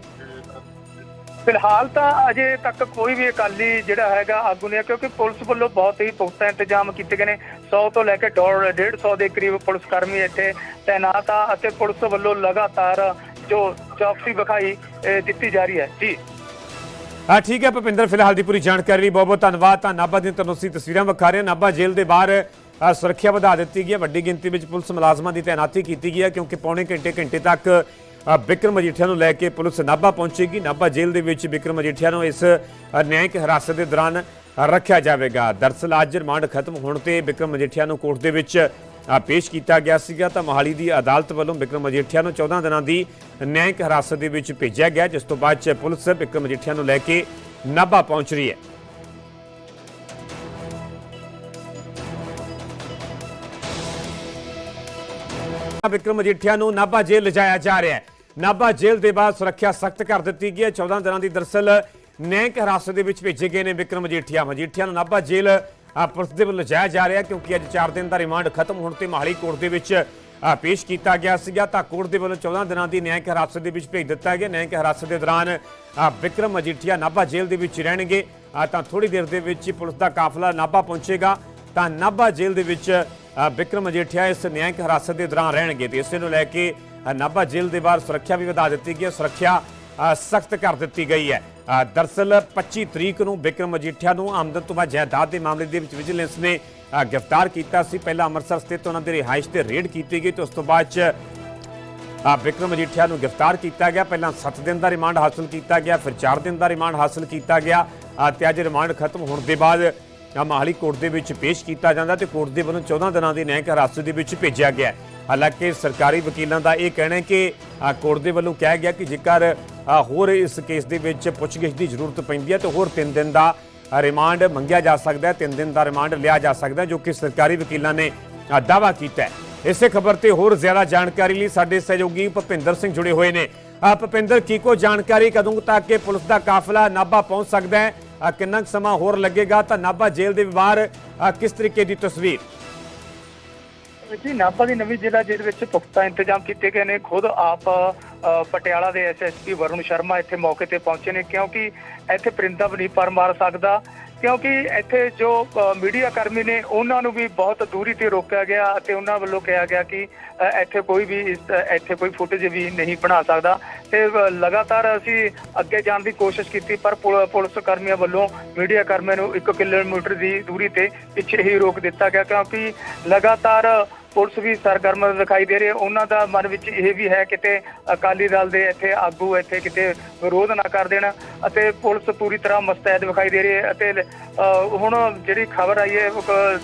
ਫਿਲਹਾਲ ਤਾਂ ਅਜੇ ਤੱਕ ਕੋਈ ਵੀ ਅਕਾਲੀ ਜਿਹੜਾ ਹੈਗਾ ਆਗੂ ਨਹੀਂ ਕਿਉਂਕਿ ਪੁਲਿਸ ਵੱਲੋਂ ਬਹੁਤ ਹੀ ਪੁਖਤਾ ਇੰਤਜ਼ਾਮ ਕੀਤੇ ਗਏ ਨੇ। 100 ਤੋਂ ਲੈ ਕੇ 150 ਦੇ ਕਰੀਬ ਪੁਲਿਸ ਕਰਮੀ ਇੱਥੇ ਤਾਇਨਾਤ ਆ ਅਤੇ ਪੁਲਿਸ ਵੱਲੋਂ ਲਗਾਤਾਰ ਜੋ ਚੌਕਸੀ ਵਿਖਾਈ ਦਿੱਤੀ ਜਾ ਰਹੀ ਹੈ। ਜੀ। ਆ ਠੀਕ ਹੈ ਭੁਪਿੰਦਰ, ਫਿਲਹਾਲ ਦੀ ਪੂਰੀ ਜਾਣਕਾਰੀ ਲਈ ਬਹੁਤ ਬਹੁਤ ਧੰਨਵਾਦ। ਤਾਂ ਨਾਭਾ ਦੀਆਂ ਤੁਹਾਨੂੰ ਅਸੀਂ ਤਸਵੀਰਾਂ ਵਿਖਾ ਰਹੇ ਹਾਂ। ਨਾਭਾ ਜੇਲ੍ਹ ਦੇ ਬਾਹਰ ਸੁਰੱਖਿਆ ਵਧਾ ਦਿੱਤੀ ਗਈ ਹੈ। ਵੱਡੀ ਗਿਣਤੀ ਵਿੱਚ ਪੁਲਿਸ ਮੁਲਾਜ਼ਮਾਂ ਦੀ ਤਾਇਨਾਤੀ ਕੀਤੀ ਗਈ ਹੈ, ਕਿਉਂਕਿ ਪੌਣੇ ਘੰਟੇ ਘੰਟੇ ਤੱਕ ਬਿਕਰਮ ਮਜੀਠੀਆ ਨੂੰ ਲੈ ਕੇ ਪੁਲਿਸ ਨਾਭਾ ਪਹੁੰਚੇਗੀ। ਨਾਭਾ ਜੇਲ੍ਹ ਦੇ ਵਿੱਚ ਬਿਕਰਮ ਮਜੀਠੀਆ ਨੂੰ ਇਸ ਅ, ਨਿਆਂਇਕ ਹਿਰਾਸਤ ਦੇ ਦੌਰਾਨ ਰੱਖਿਆ ਜਾਵੇਗਾ। ਦਰਸਲ ਅੱਜ ਰਿਮਾਂਡ ਖਤਮ ਹੋਣ ਤੇ ਬਿਕਰਮ ਮਜੀਠੀਆ ਨੂੰ ਕੋਰਟ ਦੇ ਵਿੱਚ ਪੇਸ਼ ਕੀਤਾ ਗਿਆ ਸੀਗਾ। ਤਾਂ ਮੋਹਾਲੀ ਦੀ ਅਦਾਲਤ ਵੱਲੋਂ ਬਿਕਰਮ ਮਜੀਠੀਆ ਨੂੰ 14 ਦਿਨਾਂ ਦੀ ਨਿਆਂਇਕ ਹਿਰਾਸਤ ਦੇ ਵਿੱਚ ਭੇਜਿਆ ਗਿਆ ਜਿਸ ਤੋਂ ਬਾਅਦ 'ਚ ਪੁਲਿਸ ਬਿਕਰਮ ਮਜੀਠੀਆ ਨੂੰ ਲੈ ਕੇ ਨਾਭਾ ਪਹੁੰਚ ਰਹੀ ਹੈ। ਵਿਕਰਮ ਮਜੀਠੀਆ ਨੂੰ ਨਾਭਾ ਜੇਲ੍ਹ ਲਿਜਾਇਆ ਜਾ ਰਿਹਾ ਹੈ। ਨਾਭਾ ਜੇਲ੍ਹ ਦੇ ਬਾਅਦ ਸੁਰੱਖਿਆ ਸਖਤ ਕਰ ਦਿੱਤੀ ਗਈ ਹੈ। 14 ਦਿਨਾਂ ਦੀ ਦਰਸਲ ਨਿਆਂਇਕ ਹਿਰਾਸਤ ਦੇ ਵਿੱਚ ਭੇਜੇ ਗਏ ਨੇ ਵਿਕਰਮ ਮਜੀਠੀਆ ਮਜੀਠੀਆ ਨੂੰ ਨਾਭਾ ਜੇਲ੍ਹ ਪੁਲਿਸ ਦੇ ਵੱਲੋਂ ਲਿਜਾਇਆ ਜਾ ਰਿਹਾ ਕਿਉਂਕਿ ਅੱਜ 4 ਦਿਨ ਦਾ ਰਿਮਾਂਡ ਖਤਮ ਹੋਣ ਤੇ ਮਾਹਲੀ ਕੋਰਟ ਦੇ ਵਿੱਚ ਪੇਸ਼ ਕੀਤਾ ਗਿਆ ਸੀਗਾ। ਤਾਂ ਕੋਰਟ ਦੇ ਵੱਲੋਂ 14 ਦਿਨਾਂ ਦੀ ਨਿਆਂਇਕ ਹਿਰਾਸਤ ਦੇ ਵਿੱਚ ਭੇਜ ਦਿੱਤਾ ਗਿਆ। ਨਿਆਂਇਕ ਹਿਰਾਸਤ ਦੇ ਦੌਰਾਨ ਅ, ਵਿਕਰਮ ਮਜੀਠੀਆ ਨਾਭਾ ਜੇਲ੍ਹ ਦੇ ਵਿੱਚ ਰਹਿਣਗੇ। ਤਾਂ ਥੋੜੀ ਦੇਰ ਦੇ ਵਿੱਚ ਪੁਲਿਸ ਦਾ ਕਾਫਲਾ ਨਾਭਾ ਪਹੁੰਚੇਗਾ। ਤਾਂ ਨਾਭਾ ਜੇਲ੍ਹ ਦੇ ਵਿੱਚ ਵਿਕਰਮ ਮਜੀਠੀਆ ਇਸ ਨਿਆਂਇਕ ਹਿਰਾਸਤ ਦੇ ਦੌਰਾਨ ਰਹਿਣਗੇ ਤੇ ਇਸੇ ਨੂੰ ਲੈ ਕੇ ਨਾਭਾ ਜੇਲ੍ਹ ਦੇ ਬਾਹਰ ਸੁਰੱਖਿਆ ਵੀ ਵਧਾ ਦਿੱਤੀ ਗਈ ਹੈ। ਸੁਰੱਖਿਆ ਸਖਤ ਕਰ ਦਿੱਤੀ ਗਈ ਹੈ। ਅ, ਦਰਸਲ 25 ਤਰੀਕ ਨੂੰ ਵਿਕਰਮ ਮਜੀਠੀਆ ਨੂੰ ਆਮਦਨ ਤੋਂ ਬਾਅਦ ਜਾਇਦਾਦ ਦੇ ਮਾਮਲੇ ਦੇ ਵਿੱਚ ਵਿਜੀਲੈਂਸ ਨੇ ਗ੍ਰਿਫਤਾਰ ਕੀਤਾ ਸੀ। ਪਹਿਲਾਂ ਅੰਮ੍ਰਿਤਸਰ ਸਥਿਤ ਉਹਨਾਂ ਦੀ ਰਿਹਾਇਸ਼ ਤੇ ਰੇਡ ਕੀਤੀ ਗਈ ਤੇ ਉਸ ਤੋਂ ਬਾਅਦ ਚ ਆ ਵਿਕਰਮ ਮਜੀਠੀਆ ਨੂੰ ਗ੍ਰਿਫਤਾਰ ਕੀਤਾ ਗਿਆ। ਪਹਿਲਾਂ 7 ਦਿਨ ਦਾ ਰਿਮਾਂਡ ਹਾਸਲ ਕੀਤਾ ਗਿਆ ਫਿਰ 4 ਦਿਨ ਦਾ ਰਿਮਾਂਡ ਹਾਸਲ ਕੀਤਾ ਗਿਆ ਆ, ਤੇ ਅੱਜ ਰਿਮਾਂਡ ਖਤਮ ਹੋਣ ਦੇ ਬਾਅਦ ਆ ਮਾਹਲੀ ਕੋਰਟ ਦੇ ਵਿੱਚ ਪੇਸ਼ ਕੀਤਾ ਜਾਂਦਾ ਤੇ ਕੋਰਟ ਦੇ ਵੱਲੋਂ 14 ਦਿਨਾਂ ਦੀ ਨਿਆਂਇਕ ਹਿਰਾਸਤ ਦੇ ਵਿੱਚ ਭੇਜਿਆ ਗਿਆ ਹਾਲਾਂਕਿ ਸਰਕਾਰੀ ਵਕੀਲਾਂ ਦਾ ਇਹ ਕਹਿਣਾ ਹੈ ਕਿ ਕੋਰਟ ਦੇ ਵੱਲੋਂ ਕਿਹਾ ਗਿਆ ਕਿ ਜੇਕਰ ਹੋਰ ਇਸ ਕੇਸ ਦੇ ਵਿੱਚ ਪੁੱਛਗਿੱਛ ਦੀ ਜ਼ਰੂਰਤ ਪੈਂਦੀ ਹੈ ਤਾਂ ਹੋਰ 3 ਦਿਨ ਦਾ ਰਿਮਾਂਡ ਮੰਗਿਆ ਜਾ ਸਕਦਾ ਹੈ 3 ਦਿਨ ਦਾ ਰਿਮਾਂਡ ਲਿਆ ਜਾ ਸਕਦਾ ਜੋ ਕਿ ਸਰਕਾਰੀ ਵਕੀਲਾਂ ਨੇ ਆ, ਦਾਅਵਾ ਕੀਤਾ ਹੈ। ਇਸੇ ਖਬਰ ਤੇ ਹੋਰ ਜ਼ਿਆਦਾ ਜਾਣਕਾਰੀ ਲਈ ਸਾਡੇ ਸਹਿਯੋਗੀ ਭੁਪਿੰਦਰ ਸਿੰਘ ਜੁੜੇ ਹੋਏ ਨੇ। ਆ ਭੁਪਿੰਦਰ ਕੀ ਕੋ ਜਾਣਕਾਰੀ ਕਦੋਂ ਤੱਕ ਕਿ ਪੁਲਿਸ ਦਾ ਕਾਫਲਾ ਨਾਭਾ ਪਹੁੰਚ ਸਕਦਾ ਹੈ? ਕਿੰਨਾ ਕੁ ਸਮਾਂ ਹੋਰ ਲੱਗੇਗਾ ਤਾਂ ਨਾਭਾ ਜੇਲ੍ਹ ਦੇ ਬਾਹਰ ਕਿਸ ਤਰੀਕੇ ਦੀ ਤਸਵੀਰ? ਜੀ, ਨਾਭਾ ਦੀ ਨਵੀਂ ਜ਼ਿਲ੍ਹਾ ਜੇਲ੍ਹ ਵਿੱਚ ਪੁਖਤਾ ਇੰਤਜ਼ਾਮ ਕੀਤੇ ਗਏ ਨੇ। ਖੁਦ ਆਪ ਪਟਿਆਲਾ ਦੇ ਐਸਐਸਪੀ ਵਰੁਣ ਸ਼ਰਮਾ ਇੱਥੇ ਮੌਕੇ ਤੇ ਪਹੁੰਚੇ ਨੇ, ਕਿਉਂਕਿ ਇੱਥੇ ਪਰਿੰਦਾ ਵੀ ਨਹੀਂ ਪਰ ਮਾਰ ਸਕਦਾ। ਕਿਉਂਕਿ ਇੱਥੇ ਜੋ ਮੀਡੀਆ ਕਰਮੀ ਨੇ, ਉਹਨਾਂ ਨੂੰ ਵੀ ਬਹੁਤ ਦੂਰੀ ਤੇ ਰੋਕਿਆ ਗਿਆ ਅਤੇ ਉਹਨਾਂ ਵੱਲੋਂ ਕਿਹਾ ਗਿਆ ਕਿ ਇੱਥੇ ਕੋਈ ਵੀ ਇੱਥੇ ਕੋਈ ਫੁਟੇਜ ਵੀ ਨਹੀਂ ਬਣਾ ਸਕਦਾ। ਤੇ ਲਗਾਤਾਰ ਅਸੀਂ ਅੱਗੇ ਜਾਣ ਦੀ ਕੋਸ਼ਿਸ਼ ਕੀਤੀ, ਪਰ ਪੁਲ- ਪੁਲਿਸ ਕਰਮੀਆਂ ਵੱਲੋਂ ਮੀਡੀਆ ਕਰਮੀਆਂ ਨੂੰ 1 ਕਿਲੋਮੀਟਰ ਦੀ ਦੂਰੀ ਤੇ ਪਿੱਛੇ ਹੀ ਰੋਕ ਦਿੱਤਾ ਗਿਆ ਕਿਉਂਕਿ ਲਗਾਤਾਰ ਪੁਲਿਸ ਵੀ ਸਰਗਰਮ ਦਿਖਾਈ ਦੇ ਰਹੀ ਹੈ। ਉਹਨਾਂ ਦਾ ਮਨ ਵਿੱਚ ਇਹ ਵੀ ਹੈ ਕਿਤੇ ਅਕਾਲੀ ਦਲ ਦੇ ਇੱਥੇ ਆਗੂ ਇੱਥੇ ਕਿਤੇ ਵਿਰੋਧ ਨਾ ਕਰ ਦੇਣ ਅਤੇ ਪੁਲਿਸ ਪੂਰੀ ਤਰ੍ਹਾਂ ਮਸਤੈਦ ਵਿਖਾਈ ਦੇ ਰਹੀ ਹੈ ਅਤੇ ਹੁਣ ਜਿਹੜੀ ਖਬਰ ਆਈ ਹੈ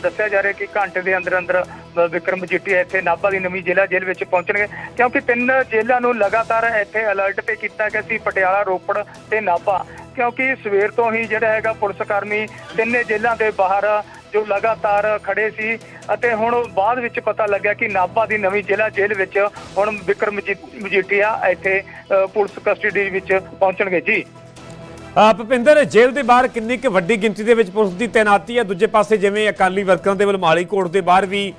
ਦੱਸਿਆ ਜਾ ਰਿਹਾ ਕਿ ਘੰਟੇ ਦੇ ਅੰਦਰ ਅੰਦਰ ਅ, ਵਿਕਰਮ ਮਜੀਠੀਆ ਇੱਥੇ ਨਾਭਾ ਦੀ ਨਵੀਂ ਜ਼ਿਲ੍ਹਾ ਜੇਲ੍ਹ ਵਿੱਚ ਪਹੁੰਚਣਗੇ ਕਿਉਂਕਿ ਤਿੰਨ ਜੇਲ੍ਹਾਂ ਨੂੰ ਲਗਾਤਾਰ ਇੱਥੇ ਅਲਰਟ ਤੇ ਕੀਤਾ ਗਿਆ ਸੀ ਪਟਿਆਲਾ ਰੋਪੜ ਤੇ ਨਾਭਾ। ਕਿਉਂਕਿ ਸਵੇਰ ਤੋਂ ਹੀ ਜਿਹੜਾ ਹੈਗਾ ਪੁਲਿਸ ਕਰਮੀ ਤਿੰਨੇ ਜੇਲ੍ਹਾਂ ਦੇ ਬਾਹਰ ਜੋ ਲਗਾਤਾਰ ਖੜੇ ਸੀ ਅਤੇ ਹੁਣ ਬਾਅਦ ਵਿੱਚ ਪਤਾ ਲੱਗਿਆ ਕਿ ਨਾਭਾ ਦੀ ਨਵੀਂ ਜ਼ਿਲ੍ਹਾ ਜੇਲ੍ਹ ਵਿੱਚ ਹੁਣ ਵਿਕਰਮ ਮਜੀ- ਮਜੀਠੀਆ ਇੱਥੇ ਪੁਲਿਸ ਕਸਟਡੀ ਵਿੱਚ ਪਹੁੰਚਣਗੇ। ਜੀ। ਆ ਭੁਪਿੰਦਰ ਜੇਲ੍ਹ ਦੇ ਬਾਹਰ ਕਿੰਨੀ ਕੁ ਵੱਡੀ ਗਿਣਤੀ ਦੇ ਵਿੱਚ ਪੁਲਿਸ ਦੀ ਤੈਨਾਤੀ ਹੈ? ਦੂਜੇ ਪਾਸੇ ਜਿਵੇਂ ਅਕਾਲੀ ਵਰਕਰਾਂ ਦੇ ਵੱਲੋਂ ਮਾਲੀ ਕੋਰਟ ਦੇ ਬਾਹਰ ਵੀ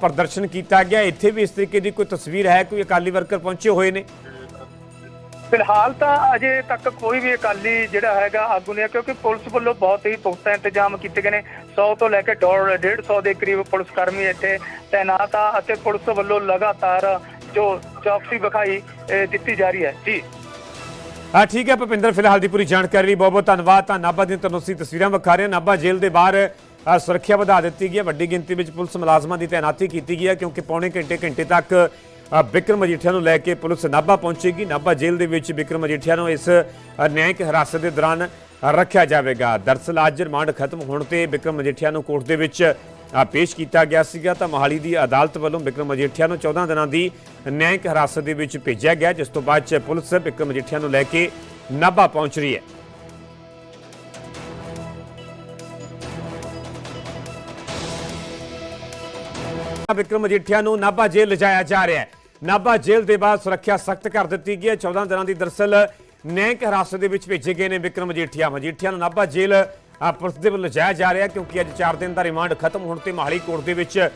ਪ੍ਰਦਰਸ਼ਨ ਕੀਤਾ ਗਿਆ। ਇੱਥੇ ਵੀ ਇਸ ਤਰੀਕੇ ਦੀ ਕੋਈ ਤਸਵੀਰ ਹੈ? ਕੋਈ ਅਕਾਲੀ ਵਰਕਰ ਪਹੁੰਚੇ ਹੋਏ ਨੇ? ਫਿਲਹਾਲ ਤਾਂ ਅਜੇ ਤੱਕ ਕੋਈ ਵੀ ਅਕਾਲੀ ਜਿਹੜਾ ਹੈਗਾ ਆਗੂ ਨਹੀਂ ਹੈ ਕਿਉਂਕਿ ਪੁਲਿਸ ਵੱਲੋਂ ਬਹੁਤ ਹੀ ਪੁਖਤਾ ਇੰਤਜ਼ਾਮ ਕੀਤੇ ਗਏ ਨੇ। 100 ਤੋਂ ਲੈ ਕੇ 150 ਦੇ ਕਰੀਬ ਪੁਲਿਸ ਕਰਮੀ ਇੱਥੇ ਤਾਇਨਾਤ ਆ ਅਤੇ ਪੁਲਿਸ ਵੱਲੋਂ ਲਗਾਤਾਰ ਜੋ ਚੌਕਸੀ ਵਿਖਾਈ ਦਿੱਤੀ ਜਾ ਰਹੀ ਹੈ। ਜੀ। ਆ ਠੀਕ ਹੈ ਭੁਪਿੰਦਰ ਫਿਲਹਾਲ ਦੀ ਪੂਰੀ ਜਾਣਕਾਰੀ ਲਈ ਬਹੁਤ ਬਹੁਤ ਧੰਨਵਾਦ। ਤਾਂ ਨਾਭਾ ਦੀਆਂ ਤੁਹਾਨੂੰ ਅਸੀਂ ਤਸਵੀਰਾਂ ਵਿਖਾ ਰਹੇ ਹਾਂ। ਨਾਭਾ ਜੇਲ੍ਹ ਦੇ ਬਾਹਰ ਸੁਰੱਖਿਆ ਵਧਾ ਦਿੱਤੀ ਗਈ ਹੈ। ਵੱਡੀ ਗਿਣਤੀ ਵਿੱਚ ਪੁਲਿਸ ਮੁਲਾਜ਼ਮਾਂ ਦੀ ਤਾਇਨਾਤੀ ਕੀਤੀ ਗਈ ਹੈ ਕਿਉਂਕਿ ਪੌਣੇ ਘੰਟੇ ਘੰਟੇ ਤੱਕ ਬਿਕਰਮ ਮਜੀਠੀਆ ਨੂੰ ਲੈ ਕੇ ਪੁਲਿਸ ਨਾਭਾ ਪਹੁੰਚੇਗੀ। ਨਾਭਾ ਜੇਲ੍ਹ ਦੇ ਵਿੱਚ ਬਿਕਰਮ ਮਜੀਠੀਆ ਨੂੰ ਇਸ ਆ, ਨਿਆਂਇਕ ਹਿਰਾਸਤ ਦੇ ਦੌਰਾਨ ਰੱਖਿਆ ਜਾਵੇਗਾ। ਦਰਸਲ ਅੱਜ ਰਿਮਾਂਡ ਖਤਮ ਹੋਣ ਤੇ ਵਿਕਰਮ ਮਜੀਠੀਆ ਨੂੰ ਕੋਰਟ ਦੇ ਵਿੱਚ ਪੇਸ਼ ਕੀਤਾ ਗਿਆ ਸੀਗਾ। ਤਾਂ ਮੋਹਾਲੀ ਦੀ ਅਦਾਲਤ ਵੱਲੋਂ ਵਿਕਰਮ ਮਜੀਠੀਆ ਨੂੰ 14 ਦਿਨਾਂ ਦੀ ਨਿਆਂਇਕ ਹਿਰਾਸਤ ਦੇ ਵਿੱਚ ਭੇਜਿਆ ਗਿਆ, ਜਿਸ ਤੋਂ ਬਾਅਦ ਪੁਲਿਸ ਵਿਕਰਮ ਮਜੀਠੀਆ ਨੂੰ ਲੈ ਕੇ ਨਾਭਾ ਪਹੁੰਚ ਰਹੀ ਹੈ। ਵਿਕਰਮ ਮਜੀਠੀਆ ਨੂੰ ਨਾਭਾ ਜੇਲ੍ਹ ਲਿਜਾਇਆ ਜਾ ਰਿਹਾ ਹੈ। ਨਾਭਾ ਜੇਲ੍ਹ ਦੇ ਬਾਅਦ ਸੁਰੱਖਿਆ ਸਖਤ ਕਰ ਦਿੱਤੀ ਗਈ ਹੈ। 14 ਦਿਨਾਂ ਦੀ ਦਰਸਲ ਨਿਆਂਇਕ ਹਿਰਾਸਤ ਦੇ ਵਿੱਚ ਭੇਜੇ ਗਏ ਨੇ ਵਿਕਰਮ ਮਜੀਠੀਆ ਮਜੀਠੀਆ ਨੂੰ ਨਾਭਾ ਜੇਲ੍ਹ ਪੁਲਿਸ ਦੇ ਵੱਲੋਂ ਲਿਜਾਇਆ ਜਾ ਰਿਹਾ ਕਿਉਂਕਿ ਅੱਜ 4 ਦਿਨ ਦਾ ਰਿਮਾਂਡ ਖਤਮ ਹੋਣ ਤੇ ਮਾਹਲੀ ਕੋਰਟ ਦੇ ਵਿੱਚ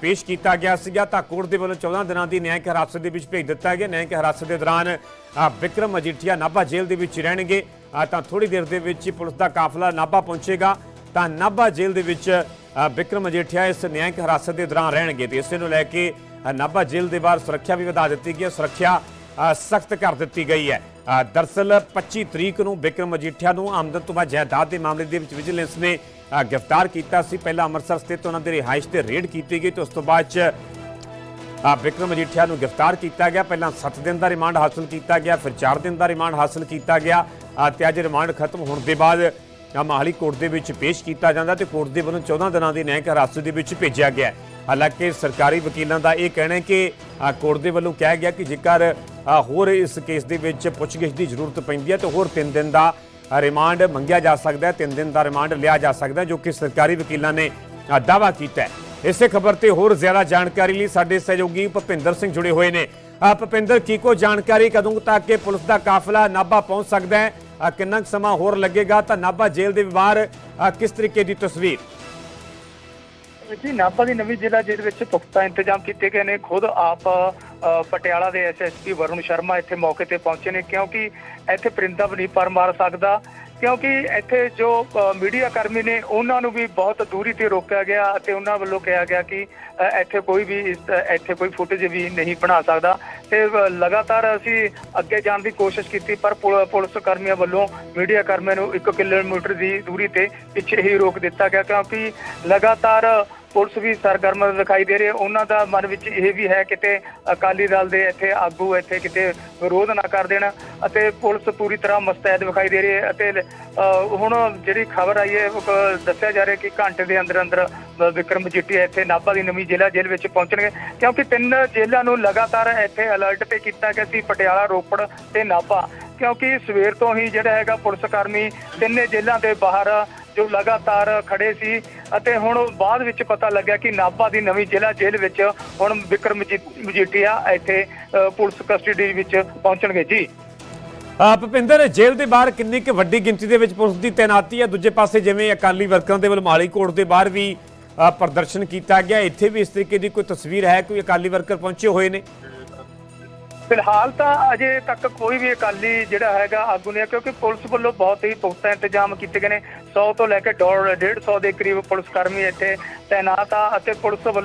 ਪੇਸ਼ ਕੀਤਾ ਗਿਆ ਸੀਗਾ। ਤਾਂ ਕੋਰਟ ਦੇ ਵੱਲੋਂ 14 ਦਿਨਾਂ ਦੀ ਨਿਆਂਇਕ ਹਿਰਾਸਤ ਦੇ ਵਿੱਚ ਭੇਜ ਦਿੱਤਾ ਗਿਆ। ਨਿਆਂਇਕ ਹਿਰਾਸਤ ਦੇ ਦੌਰਾਨ ਆ, ਵਿਕਰਮ ਮਜੀਠੀਆ ਨਾਭਾ ਜੇਲ੍ਹ ਦੇ ਵਿੱਚ ਰਹਿਣਗੇ। ਤਾਂ ਥੋੜੀ ਦੇਰ ਦੇ ਵਿੱਚ ਪੁਲਿਸ ਦਾ ਕਾਫਲਾ ਨਾਭਾ ਪਹੁੰਚੇਗਾ। ਤਾਂ ਨਾਭਾ ਜੇਲ੍ਹ ਦੇ ਵਿੱਚ ਅ, ਵਿਕਰਮ ਮਜੀਠੀਆ ਇਸ ਨਿਆਂਇਕ ਹਿਰਾਸਤ ਦੇ ਦੌਰਾਨ ਰਹਿਣਗੇ ਤੇ ਇਸੇ ਨੂੰ ਲੈ ਕੇ ਨਾਭਾ ਜੇਲ੍ਹ ਦੇ ਬਾਹਰ ਸੁਰੱਖਿਆ ਵੀ ਵਧਾ ਦਿੱਤੀ ਗਈ ਹੈ। ਸੁਰੱਖਿਆ ਸਖਤ ਕਰ ਦਿੱਤੀ ਗਈ ਹੈ। ਅ, ਦਰਸਲ 25 ਤਰੀਕ ਨੂੰ ਵਿਕਰਮ ਮਜੀਠੀਆ ਨੂੰ ਆਮਦਨ ਤੋਂ ਬਾਅਦ ਜਾਇਦਾਦ ਦੇ ਮਾਮਲੇ ਦੇ ਵਿੱਚ ਵਿਜੀਲੈਂਸ ਨੇ ਗ੍ਰਿਫਤਾਰ ਕੀਤਾ ਸੀ। ਪਹਿਲਾਂ ਅੰਮ੍ਰਿਤਸਰ ਸਥਿਤ ਉਹਨਾਂ ਦੇ ਰਿਹਾਇਸ਼ ਤੇ ਰੇਡ ਕੀਤੀ ਗਈ ਤੇ ਉਸ ਤੋਂ ਬਾਅਦ ਚ ਆ ਵਿਕਰਮ ਮਜੀਠੀਆ ਨੂੰ ਗ੍ਰਿਫਤਾਰ ਕੀਤਾ ਗਿਆ। ਪਹਿਲਾਂ 7 ਦਿਨ ਦਾ ਰਿਮਾਂਡ ਹਾਸਲ ਕੀਤਾ ਗਿਆ ਫਿਰ 4 ਦਿਨ ਦਾ ਰਿਮਾਂਡ ਹਾਸਲ ਕੀਤਾ ਗਿਆ। ਆ, ਤੇ ਅੱਜ ਰਿਮਾਂਡ ਖਤਮ ਹੋਣ ਦੇ ਬਾਅਦ ਆ ਮਾਹਲੀ ਕੋਰਟ ਦੇ ਵਿੱਚ ਪੇਸ਼ ਕੀਤਾ ਜਾਂਦਾ ਤੇ ਕੋਰਟ ਦੇ ਵੱਲੋਂ 14 ਦਿਨਾਂ ਦੀ ਨਿਆਂਇਕ ਹਿਰਾਸਤ ਦੇ ਵਿੱਚ ਭੇਜਿਆ ਗਿਆ ਹਾਲਾਂਕਿ ਸਰਕਾਰੀ ਵਕੀਲਾਂ ਦਾ ਇਹ ਕਹਿਣਾ ਹੈ ਕਿ ਕੋਰਟ ਦੇ ਵੱਲੋਂ ਕਿਹਾ ਗਿਆ ਕਿ ਜੇਕਰ ਹੋਰ ਇਸ ਕੇਸ ਦੇ ਵਿੱਚ ਪੁੱਛਗਿੱਛ ਦੀ ਜ਼ਰੂਰਤ ਪੈਂਦੀ ਹੈ ਤਾਂ ਹੋਰ 3 ਦਿਨ ਦਾ ਰਿਮਾਂਡ ਮੰਗਿਆ ਜਾ ਸਕਦਾ ਹੈ 3 ਦਿਨ ਦਾ ਰਿਮਾਂਡ ਲਿਆ ਜਾ ਸਕਦਾ ਜੋ ਕਿ ਸਰਕਾਰੀ ਵਕੀਲਾਂ ਨੇ ਆ, ਦਾਅਵਾ ਕੀਤਾ ਹੈ। ਇਸੇ ਖਬਰ ਤੇ ਹੋਰ ਜ਼ਿਆਦਾ ਜਾਣਕਾਰੀ ਲਈ ਸਾਡੇ ਸਹਿਯੋਗੀ ਭੁਪਿੰਦਰ ਸਿੰਘ ਜੁੜੇ ਹੋਏ ਨੇ। ਆ ਭੁਪਿੰਦਰ ਕੀ ਕੋ ਜਾਣਕਾਰੀ ਕਦੋਂ ਤੱਕ ਕਿ ਪੁਲਿਸ ਦਾ ਕਾਫਲਾ ਨਾਭਾ ਪਹੁੰਚ ਸਕਦਾ ਹੈ? ਕਿੰਨਾ ਕੁ ਸਮਾਂ ਹੋਰ ਲੱਗੇਗਾ? ਤਾਂ ਨਾਭਾ ਜੇਲ੍ਹ ਦੇ ਬਾਹਰ ਕਿਸ ਤਰੀਕੇ ਦੀ ਤਸਵੀਰ? ਜੀ, ਨਾਭਾ ਦੀ ਨਵੀਂ ਜ਼ਿਲ੍ਹਾ ਜੇਲ੍ਹ ਵਿੱਚ ਪੁਖਤਾ ਇੰਤਜ਼ਾਮ ਕੀਤੇ ਗਏ ਨੇ, ਖੁਦ ਆਪ ਪਟਿਆਲਾ ਦੇ ਐਸਐਸਪੀ ਵਰੁਣ ਸ਼ਰਮਾ ਇੱਥੇ ਮੌਕੇ ਤੇ ਪਹੁੰਚੇ ਨੇ, ਕਿਉਂਕਿ ਇੱਥੇ ਪਰਿੰਦਾ ਵੀ ਨਹੀਂ ਪਰ ਮਾਰ ਸਕਦਾ, ਕਿਉਂਕਿ ਇੱਥੇ ਜੋ ਮੀਡੀਆ ਕਰਮੀ ਨੇ, ਉਹਨਾਂ ਨੂੰ ਵੀ ਬਹੁਤ ਦੂਰੀ ਤੇ ਰੋਕਿਆ ਗਿਆ ਅਤੇ ਉਹਨਾਂ ਵੱਲੋਂ ਕਿਹਾ ਗਿਆ ਕਿ ਇੱਥੇ ਕੋਈ ਵੀ ਇੱਥੇ ਕੋਈ ਫੁਟੇਜ ਵੀ ਨਹੀਂ ਬਣਾ ਸਕਦਾ ਤੇ ਲਗਾਤਾਰ ਅਸੀਂ ਅੱਗੇ ਜਾਣ ਦੀ ਕੋਸ਼ਿਸ਼ ਕੀਤੀ, ਪਰ ਪੁਲ- ਪੁਲਿਸ ਕਰਮੀਆਂ ਵੱਲੋਂ ਮੀਡੀਆ ਕਰਮੀਆਂ ਨੂੰ 1 ਕਿਲੋਮੀਟਰ ਦੀ ਦੂਰੀ ਤੇ ਪਿੱਛੇ ਹੀ ਰੋਕ ਦਿੱਤਾ ਗਿਆ, ਕਿਉਂਕਿ ਲਗਾਤਾਰ ਪੁਲਿਸ ਵੀ ਸਰਗਰਮ ਦਿਖਾਈ ਦੇ ਰਹੀ ਹੈ। ਉਹਨਾਂ ਦਾ ਮਨ ਵਿੱਚ ਇਹ ਵੀ ਹੈ ਕਿਤੇ ਅਕਾਲੀ ਦਲ ਦੇ ਇੱਥੇ ਆਗੂ ਇੱਥੇ ਕਿਤੇ ਵਿਰੋਧ ਨਾ ਕਰ ਦੇਣ ਅਤੇ ਪੁਲਿਸ ਪੂਰੀ ਤਰ੍ਹਾਂ ਮਸਤੈਦ ਵਿਖਾਈ ਦੇ ਰਹੀ ਹੈ ਅਤੇ ਹੁਣ ਜਿਹੜੀ ਖਬਰ ਆਈ ਹੈ ਦੱਸਿਆ ਜਾ ਰਿਹਾ ਕਿ ਘੰਟੇ ਦੇ ਅੰਦਰ ਅੰਦਰ ਵਿਕਰਮ ਮਜੀਠੀਆ ਇੱਥੇ ਨਾਭਾ ਦੀ ਨਵੀਂ ਜ਼ਿਲ੍ਹਾ ਜੇਲ੍ਹ ਵਿੱਚ ਪਹੁੰਚਣਗੇ। ਕਿਉਂਕਿ ਤਿੰਨ ਜੇਲ੍ਹਾਂ ਨੂੰ ਲਗਾਤਾਰ ਇੱਥੇ ਅਲਰਟ ਤੇ ਕੀਤਾ ਗਿਆ ਸੀ, ਪਟਿਆਲਾ, ਰੋਪੜ ਤੇ ਨਾਭਾ। ਕਿਉਂਕਿ ਸਵੇਰ ਤੋਂ ਹੀ ਜਿਹੜਾ ਹੈਗਾ ਪੁਲਿਸ ਕਰਮੀ ਤਿੰਨੇ ਜੇਲ੍ਹਾਂ ਦੇ ਬਾਹਰ ਜੋ ਲਗਾਤਾਰ ਖੜੇ ਸੀ ਅਤੇ ਹੁਣ ਬਾਅਦ ਵਿੱਚ ਪਤਾ ਲੱਗਿਆ ਕਿ ਨਾਭਾ ਦੀ ਨਵੀਂ ਜ਼ਿਲ੍ਹਾ ਜੇਲ੍ਹ ਵਿੱਚ ਹੁਣ ਵਿਕਰਮ ਮਜੀਠੀਆ ਇੱਥੇ ਪੁਲਿਸ ਕਸਟਡੀ ਵਿੱਚ ਪਹੁੰਚਣਗੇ। ਜੀ। ਅ, ਭੁਪਿੰਦਰ ਜੇਲ੍ਹ ਦੇ ਬਾਹਰ ਕਿੰਨੀ ਕੁ ਵੱਡੀ ਗਿਣਤੀ ਦੇ ਵਿੱਚ ਪੁਲਿਸ ਦੀ ਤਾਇਨਾਤੀ ਹੈ? ਦੂਜੇ ਪਾਸੇ ਜਿਵੇਂ ਅਕਾਲੀ ਵਰਕਰਾਂ ਦੇ ਵੱਲ ਮਾਲੀ ਕੋਟ ਦੇ ਬਾਹਰ ਵੀ ਪ੍ਰਦਰਸ਼ਨ ਕੀਤਾ ਗਿਆ। ਇੱਥੇ ਵੀ ਇਸ ਤਰੀਕੇ ਦੀ ਕੋਈ ਤਸਵੀਰ ਹੈ? ਕੋਈ ਅਕਾਲੀ ਵਰਕਰ ਪਹੁੰਚੇ ਹੋਏ ਨੇ? ਫਿਲਹਾਲ ਤਾਂ ਅਜੇ ਤੱਕ ਕੋਈ ਵੀ ਅਕਾਲੀ ਜਿਹੜਾ ਹੈਗਾ ਆਗੂ ਨਹੀਂ ਹੈ, ਕਿਉਂਕਿ ਪੁਲਿਸ ਵੱਲੋਂ ਬਹੁਤ ਹੀ ਪੁਖਤਾ ਇੰਤਜ਼ਾਮ ਕੀਤੇ ਗਏ ਨੇ। 100 ਤੋਂ ਲੈ ਕੇ 150 ਦੇ ਕਰੀਬ ਪੁਲਿਸ ਕਰਮੀ ਇੱਥੇ ਤਾਇਨਾਤ ਆ ਅਤੇ ਪੁਲਿਸ ਵੱਲੋਂ